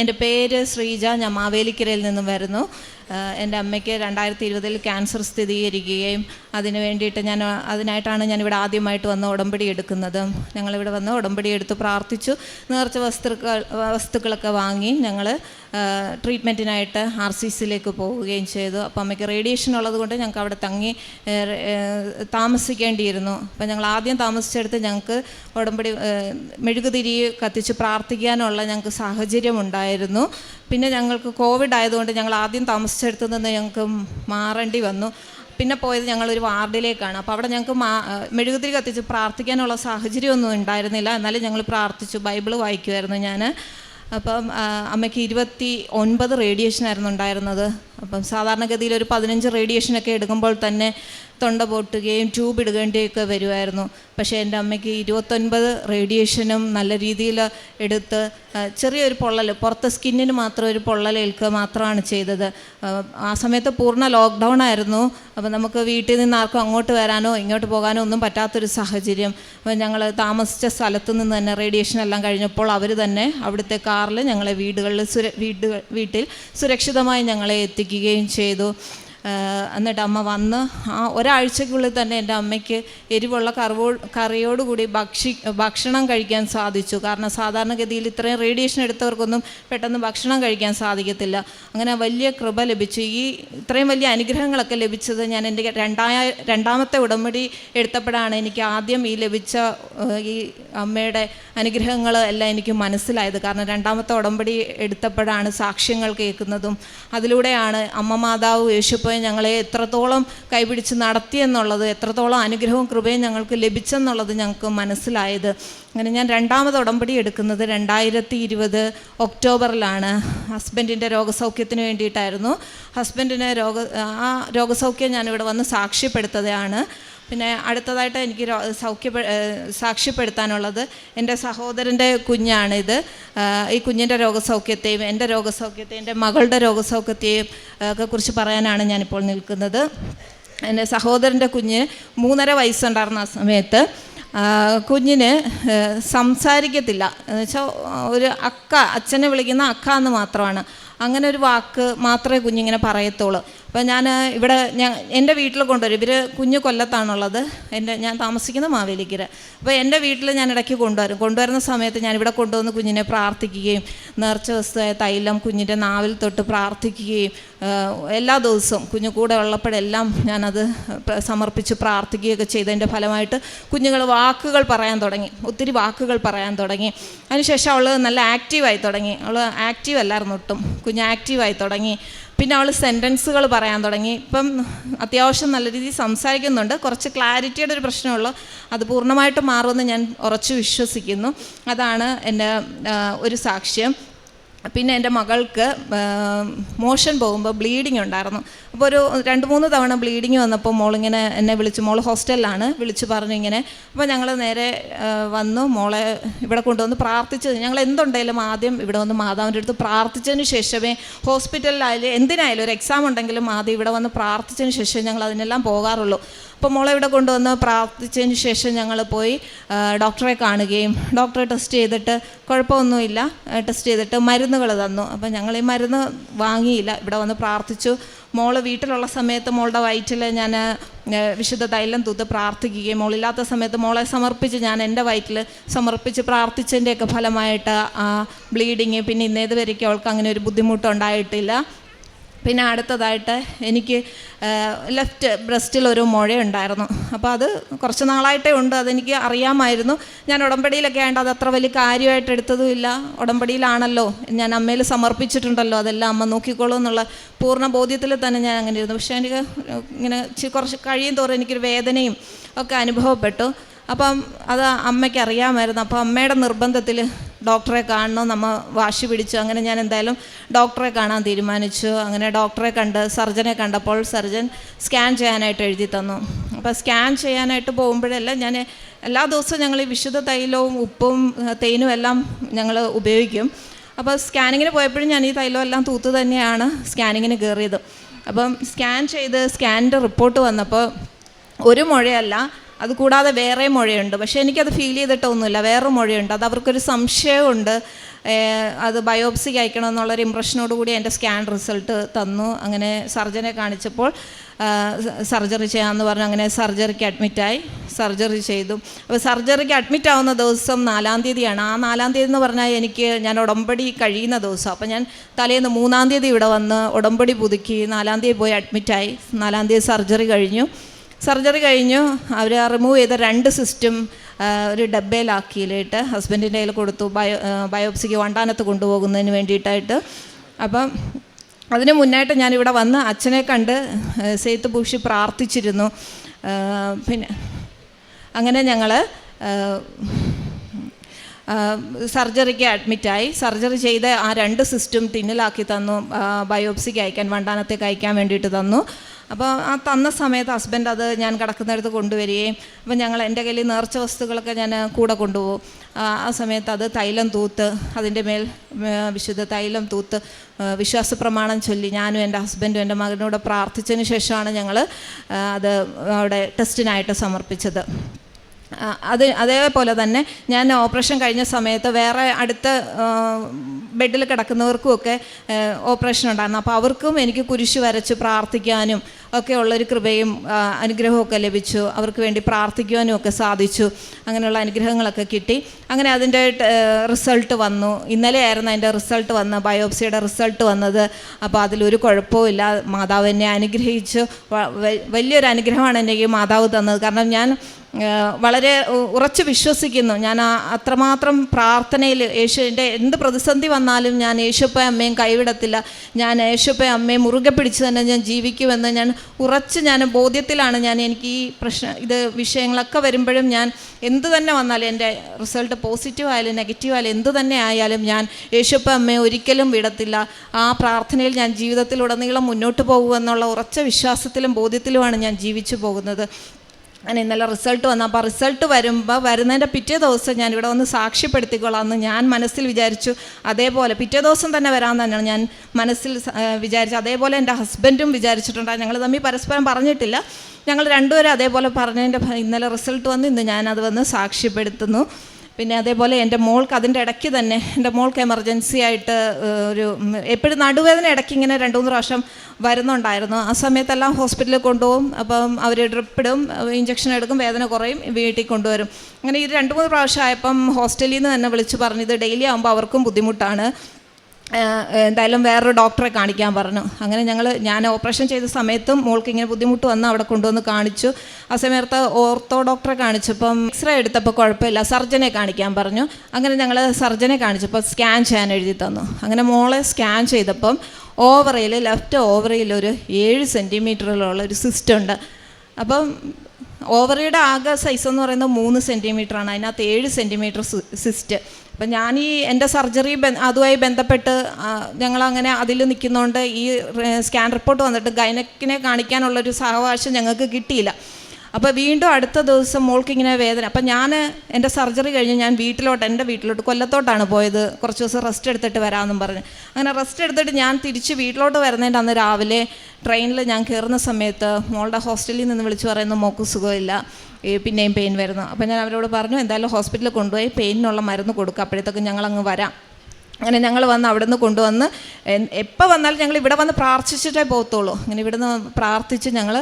എന്റെ പേര് ശ്രീജ ഞാൻ മാവേലിക്കരയിൽ നിന്നും വരുന്നു. എന്റെ അമ്മയ്ക്ക് രണ്ടായിരത്തി ഇരുപതിൽ ക്യാൻസർ സ്ഥിരീകരിക്കുകയും അതിന് വേണ്ടിയിട്ട് ഞാൻ അതിനായിട്ടാണ് ഞാനിവിടെ ആദ്യമായിട്ട് വന്ന് ഉടമ്പടി എടുക്കുന്നത്. ഞങ്ങളിവിടെ വന്ന് ഉടമ്പടി എടുത്ത് പ്രാർത്ഥിച്ചു. നേർച്ച വസ്തുക്കൾ വസ്തുക്കളൊക്കെ വാങ്ങി ഞങ്ങൾ ട്രീറ്റ്മെന്റിനായിട്ട് ആർ സി സിയിലേക്ക് പോവുകയും ചെയ്തു. അപ്പോൾ അമ്മയ്ക്ക് റേഡിയേഷൻ ഉള്ളത് കൊണ്ട് ഞങ്ങൾക്ക് അവിടെ തങ്ങി താമസിക്കേണ്ടിയിരുന്നു. അപ്പോൾ ഞങ്ങൾ ആദ്യം താമസിച്ചെടുത്ത് ഞങ്ങൾക്ക് ഉടമ്പടി മെഴുകുതിരി കത്തിച്ച് പ്രാർത്ഥിക്കാനുള്ള ഞങ്ങൾക്ക് സാഹചര്യം ഉണ്ടായിരുന്നു പിന്നെ ഞങ്ങൾക്ക് കോവിഡ് ആയതുകൊണ്ട് ഞങ്ങൾ ആദ്യം താമസിച്ചെടുത്തു നിന്ന് ഞങ്ങൾക്ക് മാറേണ്ടി വന്നു. പിന്നെ പോയത് ഞങ്ങളൊരു വാർഡിലേക്കാണ്. അപ്പോൾ അവിടെ ഞങ്ങൾക്ക് മാ മെഴുകുതിരി കത്തിച്ച് പ്രാർത്ഥിക്കാനുള്ള സാഹചര്യമൊന്നും ഉണ്ടായിരുന്നില്ല. എന്നാലും ഞങ്ങൾ പ്രാർത്ഥിച്ചു. ബൈബിൾ വായിക്കുമായിരുന്നു ഞാൻ അപ്പം അമ്മയ്ക്ക് ഇരുപത്തി ഒൻപത് റേഡിയേഷനായിരുന്നു ഉണ്ടായിരുന്നത്. അപ്പം സാധാരണഗതിയിൽ ഒരു പതിനഞ്ച് റേഡിയേഷനൊക്കെ എടുക്കുമ്പോൾ തന്നെ തൊണ്ട പൊട്ടുകയും ട്യൂബ് ഇടുകേണ്ടിയൊക്കെ വരുമായിരുന്നു. പക്ഷേ എന്റെ അമ്മയ്ക്ക് ഇരുപത്തൊൻപത് റേഡിയേഷനും നല്ല രീതിയിൽ എടുത്ത് ചെറിയൊരു പൊള്ളൽ പുറത്ത് സ്കിന്നിന് മാത്രം ഒരു പൊള്ളലേൽക്കുക മാത്രമാണ് ചെയ്തത്. ആ, സമയത്ത് പൂർണ ലോക്ക്ഡൗൺ ആയിരുന്നു. അപ്പം നമുക്ക് വീട്ടിൽ നിന്ന് ആർക്കും അങ്ങോട്ട് വരാനോ ഇങ്ങോട്ട് പോകാനോ ഒന്നും പറ്റാത്തൊരു സാഹചര്യം. അപ്പം ഞങ്ങൾ താമസിച്ച സ്ഥലത്ത് നിന്ന് തന്നെ റേഡിയേഷൻ എല്ലാം കഴിഞ്ഞപ്പോൾ അവർ തന്നെ അവിടുത്തെ കാറിൽ ഞങ്ങളെ വീടുകളിൽ സുര വീട് വീട്ടിൽ സുരക്ഷിതമായി ഞങ്ങളെ എത്തിക്കുകയും ചെയ്തു ആഹ് എന്നിട്ട് അമ്മ വന്ന് ആ ഒരാഴ്ചക്കുള്ളിൽ തന്നെ എന്റെ അമ്മയ്ക്ക് എരിവുള്ള കറിവോ കറിയോടുകൂടി ഭക്ഷി ഭക്ഷണം കഴിക്കാൻ സാധിച്ചു. കാരണം സാധാരണഗതിയിൽ ഇത്രയും റേഡിയേഷൻ എടുത്തവർക്കൊന്നും പെട്ടെന്ന് ഭക്ഷണം കഴിക്കാൻ സാധിക്കത്തില്ല. അങ്ങനെ വലിയ കൃപ ലഭിച്ചു. ഈ ഇത്രയും വലിയ അനുഗ്രഹങ്ങളൊക്കെ ലഭിച്ചത് ഞാൻ എന്റെ രണ്ടായ രണ്ടാമത്തെ ഉടമ്പടി എടുത്തപ്പോഴാണ് എനിക്ക് ആദ്യം ഈ ലഭിച്ച ഈ അമ്മയുടെ അനുഗ്രഹങ്ങൾ എല്ലാം എനിക്ക് മനസ്സിലായത്. കാരണം രണ്ടാമത്തെ ഉടമ്പടി എടുത്തപ്പോഴാണ് സാക്ഷ്യങ്ങൾ കേൾക്കുന്നതും. അതിലൂടെയാണ് അമ്മ മാതാവ് യേശുപ്പോയി ഞങ്ങളെ എത്രത്തോളം കൈപിടിച്ച് നടത്തിയെന്നുള്ളത് എത്രത്തോളം അനുഗ്രഹവും കൃപയും ഞങ്ങൾക്ക് ലഭിച്ചെന്നുള്ളത് ഞങ്ങൾക്ക് മനസ്സിലായത്. അങ്ങനെ ഞാൻ രണ്ടാമത് ഉടമ്പടി എടുക്കുന്നത് രണ്ടായിരത്തി ഇരുപത് ഒക്ടോബറിലാണ്. ഹസ്ബൻഡിന്റെ രോഗസൗഖ്യത്തിന് വേണ്ടിയിട്ടായിരുന്നു. ഹസ്ബൻഡിനെ രോഗ ആ രോഗസൗഖ്യം ഞാനിവിടെ വന്ന് സാക്ഷ്യപ്പെടുത്തതാണ് പിന്നെ അടുത്തതായിട്ട് എനിക്ക് സൗഖ്യ സാക്ഷ്യപ്പെടുത്താനുള്ളത് എന്റെ സഹോദരന്റെ കുഞ്ഞാണിത്. ഈ കുഞ്ഞിന്റെ രോഗസൗഖ്യത്തെയും എന്റെ രോഗസൗഖ്യത്തെയും എന്റെ മകളുടെ രോഗസൗഖ്യത്തെയും ഒക്കെ കുറിച്ച് പറയാനാണ് ഞാനിപ്പോൾ നിൽക്കുന്നത്. എന്റെ സഹോദരന്റെ കുഞ്ഞ് മൂന്നര വയസ്സുണ്ടായിരുന്ന ആ സമയത്ത് കുഞ്ഞിന് സംസാരിക്കത്തില്ല. എന്നുവെച്ചാൽ ഒരു അക്ക അച്ഛനെ വിളിക്കുന്ന അക്ക എന്ന് മാത്രമാണ്. അങ്ങനെ ഒരു വാക്ക് മാത്രമേ കുഞ്ഞിങ്ങനെ പറയത്തുള്ളൂ. അപ്പോൾ ഞാൻ ഇവിടെ ഞാൻ എന്റെ വീട്ടിൽ കൊണ്ടുവരും. ഇവർ കുഞ്ഞു കൊല്ലത്താണുള്ളത്. എന്റെ ഞാൻ താമസിക്കുന്ന മാവേലിക്കര. അപ്പോൾ എന്റെ വീട്ടിൽ ഞാൻ ഇടയ്ക്ക് കൊണ്ടുവരും. കൊണ്ടുവരുന്ന സമയത്ത് ഞാൻ ഇവിടെ കൊണ്ടുവന്ന് കുഞ്ഞിനെ പ്രാർത്ഥിക്കുകയും നേർച്ച വസ്തുവായ തൈലം കുഞ്ഞിന്റെ നാവിൽ തൊട്ട് പ്രാർത്ഥിക്കുകയും എല്ലാ ദിവസവും കുഞ്ഞു കൂടെ ഉള്ളപ്പോഴെല്ലാം ഞാനത് സമർപ്പിച്ച് പ്രാർത്ഥിക്കുകയൊക്കെ ചെയ്തതിന്റെ ഫലമായിട്ട് കുഞ്ഞുങ്ങൾ വാക്കുകൾ പറയാൻ തുടങ്ങി. ഒത്തിരി വാക്കുകൾ പറയാൻ തുടങ്ങി. അതിനുശേഷം അവൾ നല്ല ആക്റ്റീവായി തുടങ്ങി. അവൾ ആക്റ്റീവ് അല്ലായിരുന്നു ഒട്ടും. കുഞ്ഞ് ആക്റ്റീവായി തുടങ്ങി. പിന്നെ അവൾ സെന്റൻസുകൾ പറയാൻ തുടങ്ങി. ഇപ്പം അത്യാവശ്യം നല്ല രീതിയിൽ സംസാരിക്കുന്നുണ്ട്. കുറച്ച് ക്ലാരിറ്റിയുടെ ഒരു പ്രശ്നമുള്ളൂ. അത് പൂർണമായിട്ട് മാറുമെന്ന് ഞാൻ ഉറച്ചു വിശ്വസിക്കുന്നു. അതാണ് എന്റെ ഒരു സാക്ഷ്യം. പിന്നെ എന്റെ മകൾക്ക് മോഷൻ പോകുമ്പോൾ ബ്ലീഡിങ് ഉണ്ടായിരുന്നു. അപ്പോൾ ഒരു രണ്ട് മൂന്ന് തവണ ബ്ലീഡിങ് വന്നപ്പോൾ മോളിങ്ങനെ എന്നെ വിളിച്ചു. മോൾ ഹോസ്റ്റലിലാണ് വിളിച്ചു പറഞ്ഞു ഇങ്ങനെ. അപ്പോൾ ഞങ്ങൾ നേരെ വന്നു. മോളെ ഇവിടെ കൊണ്ടുവന്ന് പ്രാർത്ഥിച്ചത് ഞങ്ങൾ എന്തുണ്ടെങ്കിലും ആദ്യം ഇവിടെ വന്ന് മാതാവിന്റെ അടുത്ത് പ്രാർത്ഥിച്ചതിന് ശേഷമേ ഹോസ്പിറ്റലിലായാലും എന്തിനായാലും ഒരു എക്സാം ഉണ്ടെങ്കിലും ആദ്യം ഇവിടെ വന്ന് പ്രാർത്ഥിച്ചതിന് ശേഷം ഞങ്ങൾ അതിനെല്ലാം പോകാറുള്ളൂ. അപ്പോൾ മോളെ ഇവിടെ കൊണ്ടുവന്ന് പ്രാർത്ഥിച്ചതിന് ശേഷം ഞങ്ങൾ പോയി ഡോക്ടറെ കാണുകയും ഡോക്ടറെ ടെസ്റ്റ് ചെയ്തിട്ട് കുഴപ്പമൊന്നുമില്ല ടെസ്റ്റ് ചെയ്തിട്ട് മരുന്നുകൾ തന്നു. അപ്പോൾ ഞങ്ങൾ ഈ മരുന്ന് വാങ്ങിയില്ല ഇവിടെ വന്ന് പ്രാർത്ഥിച്ചു. മോൾ വീട്ടിലുള്ള സമയത്ത് മോളുടെ വയറ്റിൽ ഞാൻ വിശുദ്ധ തൈലം തൂത്ത് പ്രാർത്ഥിക്കുകയും മോളില്ലാത്ത സമയത്ത് മോളെ സമർപ്പിച്ച് ഞാൻ എന്റെ വയറ്റിൽ സമർപ്പിച്ച് പ്രാർത്ഥിച്ചതിന്റെയൊക്കെ ഫലമായിട്ട് ആ ബ്ലീഡിങ് പിന്നെ ഇന്നേത് വരയ്ക്കും അവൾക്ക് അങ്ങനെ ഒരു ബുദ്ധിമുട്ടുണ്ടായിട്ടില്ല പിന്നെ അടുത്തതായിട്ട് എനിക്ക് ലെഫ്റ്റ് ബ്രസ്റ്റിൽ ഒരു മുഴയുണ്ടായിരുന്നു. അപ്പോൾ അത് കുറച്ച് നാളായിട്ടേ ഉണ്ട് അതെനിക്ക് അറിയാമായിരുന്നു. ഞാൻ ഉടമ്പടിയിലൊക്കെ ആയതുകൊണ്ട് അത് അത്ര വലിയ കാര്യമായിട്ട് എടുത്തതുമില്ല ഉടമ്പടിയിലാണല്ലോ ഞാൻ അമ്മയിൽ സമർപ്പിച്ചിട്ടുണ്ടല്ലോ അതെല്ലാം അമ്മ നോക്കിക്കോളൂ എന്നുള്ള പൂർണ ബോധ്യത്തിൽ തന്നെ ഞാൻ അങ്ങനെ ഇരുന്നു. പക്ഷേ എനിക്ക് ഇങ്ങനെ കുറച്ച് കഴിയും തോറും എനിക്കൊരു വേദനയും ഒക്കെ അനുഭവപ്പെട്ടു. അപ്പം അത് അമ്മയ്ക്ക് അറിയാമായിരുന്നു. അപ്പോൾ അമ്മയുടെ നിർബന്ധത്തിൽ ഡോക്ടറെ കാണണം നമ്മൾ വാശി പിടിച്ചു. അങ്ങനെ ഞാൻ എന്തായാലും ഡോക്ടറെ കാണാൻ തീരുമാനിച്ചു. അങ്ങനെ ഡോക്ടറെ കണ്ട് സർജനെ കണ്ടപ്പോൾ സർജൻ സ്കാൻ ചെയ്യാനായിട്ട് എഴുതി തന്നു. അപ്പോൾ സ്കാൻ ചെയ്യാനായിട്ട് പോകുമ്പോഴെല്ലാം ഞാൻ എല്ലാ ദിവസവും ഞങ്ങൾ ഈ വിശുദ്ധ തൈലവും ഉപ്പും തേനും എല്ലാം ഞങ്ങൾ ഉപയോഗിക്കും. അപ്പോൾ സ്കാനിങ്ങിന് പോയപ്പോഴും ഞാൻ ഈ തൈലം എല്ലാം തൂത്ത് തന്നെയാണ് സ്കാനിങ്ങിന് കയറിയത്. അപ്പം സ്കാൻ ചെയ്ത് സ്കാനിന്റെ റിപ്പോർട്ട് വന്നപ്പോൾ ഒരു മുഴയല്ല അതുകൂടാതെ വേറെ മുഴയുണ്ട്. പക്ഷേ എനിക്കത് ഫീൽ ചെയ്തിട്ടൊന്നുമില്ല. വേറെ മുഴയുണ്ട്. അത് അവർക്കൊരു സംശയമുണ്ട് അത് ബയോപ്സിക്ക് അയക്കണം എന്നുള്ളൊരു ഇമ്പ്രഷനോട് കൂടി എന്റെ സ്കാൻ റിസൾട്ട് തന്നു. അങ്ങനെ സർജനെ കാണിച്ചപ്പോൾ സർജറി ചെയ്യാമെന്ന് പറഞ്ഞു. അങ്ങനെ സർജറിക്ക് അഡ്മിറ്റായി സർജറി ചെയ്തു. അപ്പോൾ സർജറിക്ക് അഡ്മിറ്റ് ആവുന്ന ദിവസം നാലാം തീയതിയാണ്. ആ നാലാം തീയതി എന്ന് പറഞ്ഞാൽ എനിക്ക് ഞാൻ ഉടമ്പടി കഴിയുന്ന ദിവസം. അപ്പോൾ ഞാൻ തലേന്ന് മൂന്നാം തീയതി ഇവിടെ വന്ന് ഉടമ്പടി പുതുക്കി നാലാം തീയതി പോയി അഡ്മിറ്റായി നാലാം തീയതി സർജറി കഴിഞ്ഞു. സർജറി കഴിഞ്ഞു. അവർ റിമൂവ് ചെയ്ത രണ്ട് സിസ്റ്റം ഒരു ഡബ്ബയിലാക്കിയിലിട്ട് ഹസ്ബൻഡിന്റെ കയ്യിൽ കൊടുത്തു. ബയോ ബയോപ്സിക്ക് വണ്ടാനത്ത് കൊണ്ടുപോകുന്നതിന് വേണ്ടിയിട്ടായിട്ട്. അപ്പം അതിന് മുന്നായിട്ട് ഞാനിവിടെ വന്ന് അച്ഛനെ കണ്ട് സെയ്ത്ത് പൂഷി പ്രാർത്ഥിച്ചിരുന്നു. പിന്നെ അങ്ങനെ ഞങ്ങൾ സർജറിക്ക് അഡ്മിറ്റായി സർജറി ചെയ്ത് ആ രണ്ട് സിസ്റ്റം ടിന്നിലാക്കി തന്നു. ബയോപ്സിക്ക് അയക്കാൻ വണ്ടാനത്തേക്ക് അയക്കാൻ വേണ്ടിയിട്ട് തന്നു. അപ്പോൾ ആ തന്ന സമയത്ത് ഹസ്ബൻഡ് അത് ഞാൻ കിടക്കുന്നിടത്ത് കൊണ്ടുവരികയും അപ്പോൾ ഞങ്ങൾ എന്റെ കയ്യിൽ നേർച്ച വസ്തുക്കളൊക്കെ ഞാൻ കൂടെ കൊണ്ടുപോകും. ആ സമയത്ത് അത് തൈലം തൂത്ത് അതിന്റെ മേൽ വിശുദ്ധ തൈലം തൂത്ത് വിശ്വാസ പ്രമാണം ചൊല്ലി ഞാനും എന്റെ ഹസ്ബൻഡും എന്റെ മകനോട് പ്രാർത്ഥിച്ചതിന് ശേഷമാണ് ഞങ്ങൾ അത് അവിടെ ടെസ്റ്റിനായിട്ട് സമർപ്പിച്ചത്. അത് അതേപോലെ തന്നെ ഞാൻ ഓപ്പറേഷൻ കഴിഞ്ഞ സമയത്ത് വേറെ അടുത്ത ബെഡിൽ കിടക്കുന്നവർക്കുമൊക്കെ ഓപ്പറേഷൻ ഉണ്ടായിരുന്നു. അപ്പോൾ അവർക്കും എനിക്ക് കുരിശ് വരച്ച് പ്രാർത്ഥിക്കാനും ഒക്കെ ഉള്ളൊരു കൃപയും അനുഗ്രഹമൊക്കെ ലഭിച്ചു. അവർക്ക് വേണ്ടി പ്രാർത്ഥിക്കുവാനും ഒക്കെ സാധിച്ചു. അങ്ങനെയുള്ള അനുഗ്രഹങ്ങളൊക്കെ കിട്ടി. അങ്ങനെ അതിന്റെ റിസൾട്ട് വന്നു. ഇന്നലെയായിരുന്നു അതിന്റെ റിസൾട്ട് വന്ന് ബയോപ്സിയുടെ റിസൾട്ട് വന്നത്. അപ്പോൾ അതിലൊരു കുഴപ്പവുമില്ല മാതാവ് എന്നെ അനുഗ്രഹിച്ചു. വലിയൊരു അനുഗ്രഹമാണ് എനിക്ക് മാതാവ് തന്നത്. കാരണം ഞാൻ വളരെ ഉറച്ച് വിശ്വസിക്കുന്നു. ഞാൻ അത്രമാത്രം പ്രാർത്ഥനയിൽ യേശുവിന്റെ എന്ത് പ്രതിസന്ധി വന്നാലും ഞാൻ യേശുപ്പ അമ്മയും കൈവിടത്തില്ല. ഞാൻ യേശുപ്പ അമ്മയെ മുറുകെ പിടിച്ച് തന്നെ ഞാൻ ജീവിക്കുമെന്ന് ഞാൻ ഉറച്ച് ഞാൻ ബോധ്യത്തിലാണ്. ഞാൻ എനിക്ക് ഈ പ്രശ്ന ഇത് വിഷയങ്ങളൊക്കെ വരുമ്പോഴും ഞാൻ എന്ത് തന്നെ വന്നാലും എന്റെ റിസൾട്ട് പോസിറ്റീവ് ആയാലും നെഗറ്റീവ് ആയാലും എന്ത് തന്നെ ആയാലും ഞാൻ യേശുപ്പ അമ്മയെ ഒരിക്കലും വിടത്തില്ല. ആ പ്രാർത്ഥനയിൽ ഞാൻ ജീവിതത്തിലുടനീളം മുന്നോട്ട് പോകുമെന്നുള്ള ഉറച്ച വിശ്വാസത്തിലും ബോധ്യത്തിലുമാണ് ഞാൻ ജീവിച്ചു പോകുന്നത്. അങ്ങനെ ഇന്നലെ റിസൾട്ട് വന്നു അപ്പോൾ റിസൾട്ട് വരുമ്പോൾ വരുന്നതിന്റെ പിറ്റേ ദിവസം ഞാൻ ഇവിടെ വന്ന് സാക്ഷ്യപ്പെടുത്തിക്കൊള്ളാം എന്ന് ഞാൻ മനസ്സിൽ വിചാരിച്ചു അതേപോലെ പിറ്റേ ദിവസം തന്നെ വരാൻ തന്നെയാണ്. ഞാൻ മനസ്സിൽ വിചാരിച്ചു അതേപോലെ എന്റെ ഹസ്ബൻഡും വിചാരിച്ചിട്ടുണ്ടായി ഞങ്ങൾ തമ്മിൽ പരസ്പരം പറഞ്ഞിട്ടില്ല. ഞങ്ങൾ രണ്ടുപേരും അതേപോലെ പറഞ്ഞതിന്റെ ഇന്നലെ റിസൾട്ട് വന്ന് ഇന്ന് ഞാനത് വന്ന് സാക്ഷ്യപ്പെടുത്തുന്നു. പിന്നെ അതേപോലെ എന്റെ മോൾക്ക് അതിന്റെ ഇടയ്ക്ക് തന്നെ എന്റെ മോൾക്ക് എമർജൻസി ആയിട്ട് ഒരു എപ്പോഴും നടുവേദന ഇടയ്ക്ക് ഇങ്ങനെ രണ്ട് മൂന്ന് പ്രാവശ്യം വരുന്നുണ്ടായിരുന്നു. ആ സമയത്തെല്ലാം ഹോസ്പിറ്റലിൽ കൊണ്ടുപോകും അപ്പം അവർ ഡ്രിപ്പിടും ഇഞ്ചക്ഷൻ എടുക്കും വേദന കുറയും വീട്ടിൽ കൊണ്ടുവരും. അങ്ങനെ ഇത് രണ്ട് മൂന്ന് പ്രാവശ്യം ആയപ്പം ഹോസ്റ്റലിൽ നിന്ന് തന്നെ വിളിച്ച് പറഞ്ഞു ഇത് ഡെയിലി ആകുമ്പോൾ അവർക്കും ബുദ്ധിമുട്ടാണ്. എന്തായാലും വേറൊരു ഡോക്ടറെ കാണിക്കാൻ പറഞ്ഞു. അങ്ങനെ ഞങ്ങൾ ഞാൻ ഓപ്പറേഷൻ ചെയ്ത സമയത്തും മോൾക്ക് ഇങ്ങനെ ബുദ്ധിമുട്ട് വന്ന് അവിടെ കൊണ്ടുവന്ന് കാണിച്ചു. ആ സമയത്ത് ഓർത്തോ ഡോക്ടറെ കാണിച്ചപ്പം എക്സ്റേ എടുത്തപ്പോൾ കുഴപ്പമില്ല. സർജനെ കാണിക്കാൻ പറഞ്ഞു. അങ്ങനെ ഞങ്ങൾ സർജനെ കാണിച്ചപ്പോൾ സ്കാൻ ചെയ്യാൻ എഴുതി തന്നു. അങ്ങനെ മോളെ സ്കാൻ ചെയ്തപ്പം ഓവറയിൽ ലെഫ്റ്റ് ഓവറയിൽ ഒരു ഏഴ് സെന്റിമീറ്ററിലുള്ള ഒരു സിസ്റ്റം ഉണ്ട്. അപ്പം ഓവറിയുടെ ആകെ സൈസ് എന്ന് പറയുന്നത് മൂന്ന് സെന്റിമീറ്റർ ആണ് അതിനകത്ത് ഏഴ് സെന്റിമീറ്റർ സിസ്റ്റ്. അപ്പം ഞാൻ ഈ എന്റെ സർജറി അതുമായി ബന്ധപ്പെട്ട് ഞങ്ങൾ അങ്ങനെ അതിൽ നിൽക്കുന്നതുകൊണ്ട് ഈ സ്കാൻ റിപ്പോർട്ട് വന്നിട്ട് ഗൈനക്കിനെ കാണിക്കാനുള്ളൊരു സാവകാശം ഞങ്ങൾക്ക് കിട്ടിയില്ല. അപ്പോൾ വീണ്ടും അടുത്ത ദിവസം മോൾക്ക് ഇങ്ങനെ വേദന. അപ്പം ഞാൻ എന്റെ സർജറി കഴിഞ്ഞ് ഞാൻ വീട്ടിലോട്ട് എന്റെ വീട്ടിലോട്ട് കൊല്ലത്തോട്ടാണ് പോയത്. കുറച്ച് ദിവസം റെസ്റ്റ് എടുത്തിട്ട് വരാമെന്നും പറഞ്ഞ്. അങ്ങനെ റെസ്റ്റ് എടുത്തിട്ട് ഞാൻ തിരിച്ച് വീട്ടിലോട്ട് വരുന്നതിന്റെ അന്ന് രാവിലെ ട്രെയിനിൽ ഞാൻ കയറുന്ന സമയത്ത് മോളുടെ ഹോസ്റ്റലിൽ നിന്ന് വിളിച്ച് പറയുന്നു മോക്ക് സുഖമില്ല. പിന്നെയും പെയിൻ വരുന്നു. അപ്പം ഞാൻ അവരോട് പറഞ്ഞു എന്തായാലും ഹോസ്പിറ്റലിൽ കൊണ്ടുപോയി പെയിനിനുള്ള മരുന്ന് കൊടുക്കുക അപ്പോഴത്തേക്കും ഞങ്ങളങ്ങ് വരാം. അങ്ങനെ ഞങ്ങൾ വന്ന് അവിടെ നിന്ന് കൊണ്ടുവന്ന് എപ്പോൾ വന്നാലും ഞങ്ങൾ ഇവിടെ വന്ന് പ്രാർത്ഥിച്ചിട്ടേ പോകത്തുള്ളൂ അങ്ങനെ ഇവിടുന്ന് പ്രാർത്ഥിച്ച് ഞങ്ങൾ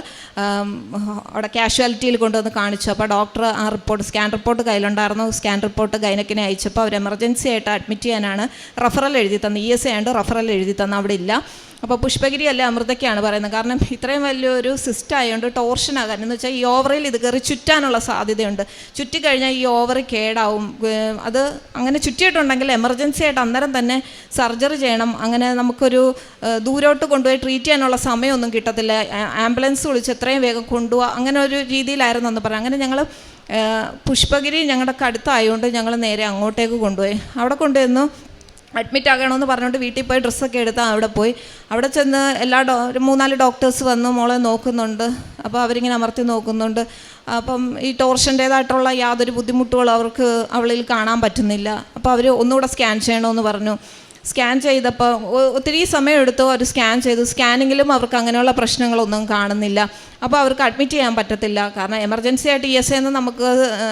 അവിടെ കാഷ്വാലിറ്റിയിൽ കൊണ്ടുവന്ന് കാണിച്ചു. അപ്പോൾ ഡോക്ടർ ആ റിപ്പോർട്ട് സ്കാൻ റിപ്പോർട്ട് കയ്യിലുണ്ടായിരുന്നു. സ്കാൻ റിപ്പോർട്ട് ഗൈനക്കിനെ അയച്ചപ്പോൾ അവർ എമർജൻസി ആയിട്ട് അഡ്മിറ്റ് ചെയ്യാനാണ് റഫറൽ എഴുതി തന്നത് ഇ എസ് ആയതുകൊണ്ട് റഫറൽ എഴുതി തന്ന. അവിടെ ഇല്ല. അപ്പോൾ പുഷ്പഗിരി അല്ല അമൃതയ്ക്കാണ് പറയുന്നത്. കാരണം ഇത്രയും വലിയൊരു സിസ്റ്റ് ആയതുകൊണ്ട് ടോർഷനാകാൻ എന്ന് വെച്ചാൽ ഈ ഓവറിൽ ഇത് കയറി ചുറ്റാനുള്ള സാധ്യതയുണ്ട്. ചുറ്റിക്കഴിഞ്ഞാൽ ഈ ഓവർ കേടാവും. അത് അങ്ങനെ ചുറ്റിയിട്ടുണ്ടെങ്കിൽ എമർജൻസി ആയിട്ട് അന്നേരം തന്നെ സർജറി ചെയ്യണം. അങ്ങനെ നമുക്കൊരു ദൂരോട്ട് കൊണ്ടുപോയി ട്രീറ്റ് ചെയ്യാനുള്ള സമയമൊന്നും കിട്ടത്തില്ല. ആംബുലൻസ് വിളിച്ച് എത്രയും വേഗം കൊണ്ടുപോകുക അങ്ങനെ ഒരു രീതിയിലായിരുന്നു എന്ന് പറയാം അങ്ങനെ ഞങ്ങൾ പുഷ്പഗിരി ഞങ്ങളുടെ അടുത്തായതുകൊണ്ട് ഞങ്ങൾ നേരെ അങ്ങോട്ടേക്ക് കൊണ്ടുപോയി. അവിടെ കൊണ്ടുവന്നു അഡ്മിറ്റ് ആകണമെന്ന് പറഞ്ഞുകൊണ്ട് വീട്ടിൽ പോയി ഡ്രസ്സൊക്കെ എടുത്ത് അവിടെ പോയി. അവിടെ ചെന്ന് എല്ലാ ഡോ മൂന്നാൽ ഡോക്ടേഴ്സ് വന്ന് മോളെ നോക്കുന്നുണ്ട്. അപ്പോൾ അവരിങ്ങനെ അമർത്തി നോക്കുന്നുണ്ട്. അപ്പം ഈ ടോർഷന്റേതായിട്ടുള്ള യാതൊരു ബുദ്ധിമുട്ടുകളും അവർക്ക് അവളിൽ കാണാൻ പറ്റുന്നില്ല. അപ്പോൾ അവർ ഒന്നുകൂടെ സ്കാൻ ചെയ്യണമെന്ന് പറഞ്ഞു. സ്കാൻ ചെയ്തപ്പോൾ ഒത്തിരി സമയമെടുത്തു അവർ സ്കാൻ ചെയ്തു. സ്കാനിങ്ങിലും അവർക്ക് അങ്ങനെയുള്ള പ്രശ്നങ്ങളൊന്നും കാണുന്നില്ല. അപ്പോൾ അവർക്ക് അഡ്മിറ്റ് ചെയ്യാൻ പറ്റത്തില്ല. കാരണം എമർജൻസി ആയിട്ട് ഇ എസ് എന്ന് നമുക്ക്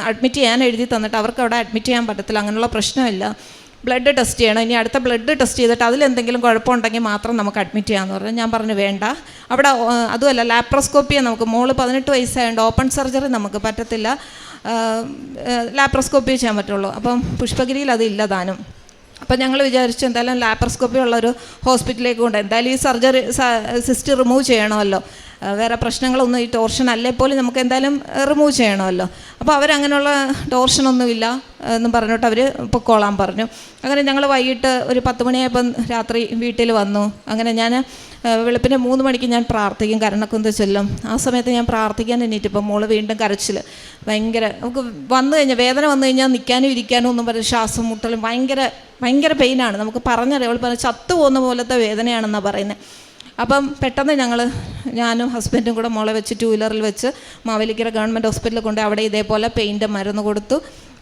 അഡ്മിറ്റ് ചെയ്യാൻ എഴുതി തന്നിട്ട് അവർക്ക് അവിടെ അഡ്മിറ്റ് ചെയ്യാൻ പറ്റത്തില്ല. അങ്ങനെയുള്ള പ്രശ്നമില്ല. ബ്ലഡ് ടെസ്റ്റ് ചെയ്യണം. ഇനി അടുത്ത ബ്ലഡ് ടെസ്റ്റ് ചെയ്തിട്ട് അതിലെന്തെങ്കിലും കുഴപ്പമുണ്ടെങ്കിൽ മാത്രം നമുക്ക് അഡ്മിറ്റ് ചെയ്യാമെന്ന് പറഞ്ഞു ഞാൻ പറഞ്ഞു വേണ്ട. അവിടെ അതുമല്ല ലാപ്രോസ്കോപ്പിയെ നമുക്ക് മോൾ പതിനെട്ട് വയസ്സായതുകൊണ്ട് ഓപ്പൺ സർജറി നമുക്ക് പറ്റത്തില്ല. ലാപ്രോസ്കോപ്പി ചെയ്യാൻ പറ്റുള്ളൂ. അപ്പം പുഷ്പഗിരിയിൽ അതില്ല താനും. അപ്പം ഞങ്ങൾ വിചാരിച്ചു എന്തായാലും ലാപ്രോസ്കോപ്പി ഉള്ളൊരു ഹോസ്പിറ്റലിലേക്ക് കൊണ്ട് എന്തായാലും ഈ സർജറി സിസ്റ്റ് റിമൂവ് ചെയ്യണമല്ലോ. വേറെ പ്രശ്നങ്ങളൊന്നും ഈ ടോർഷൻ അല്ലേ പോലും നമുക്ക് എന്തായാലും റിമൂവ് ചെയ്യണമല്ലോ. അപ്പോൾ അവരങ്ങനെയുള്ള ടോർഷനൊന്നുമില്ല എന്നും പറഞ്ഞിട്ട് അവർ പൊക്കോളാൻ പറഞ്ഞു. അങ്ങനെ ഞങ്ങൾ വൈകിട്ട് ഒരു പത്ത് മണിയായപ്പം രാത്രി വീട്ടിൽ വന്നു. അങ്ങനെ ഞാൻ വെളുപ്പിന്റെ മൂന്ന് മണിക്ക് ഞാൻ പ്രാർത്ഥിക്കും കരണക്കുന്ത് ചൊല്ലും. ആ സമയത്ത് ഞാൻ പ്രാർത്ഥിക്കാൻ എണീറ്റിപ്പം മോൾ വീണ്ടും കരച്ചിൽ ഭയങ്കര നമുക്ക് വന്നു കഴിഞ്ഞാൽ വേദന വന്നു കഴിഞ്ഞാൽ നിൽക്കാനും ഇരിക്കാനും ഒന്നും പറയും ശ്വാസം മുട്ടലും ഭയങ്കര ഭയങ്കര പെയിനാണ് നമുക്ക് പറഞ്ഞറിയാം അവൾ പറഞ്ഞ ചത്തു പോകുന്ന പോലത്തെ വേദനയാണെന്നാണ് പറയുന്നത് അപ്പം പെട്ടെന്ന് ഞങ്ങൾ ഞാനും ഹസ്ബൻഡും കൂടെ മോളെ വെച്ച് ടൂ വീലറിൽ വെച്ച് മാവേലിക്കര ഗവൺമെന്റ് ഹോസ്പിറ്റലിൽ കൊണ്ട് അവിടെ ഇതേപോലെ പെയിന്റെ മരുന്ന് കൊടുത്തു.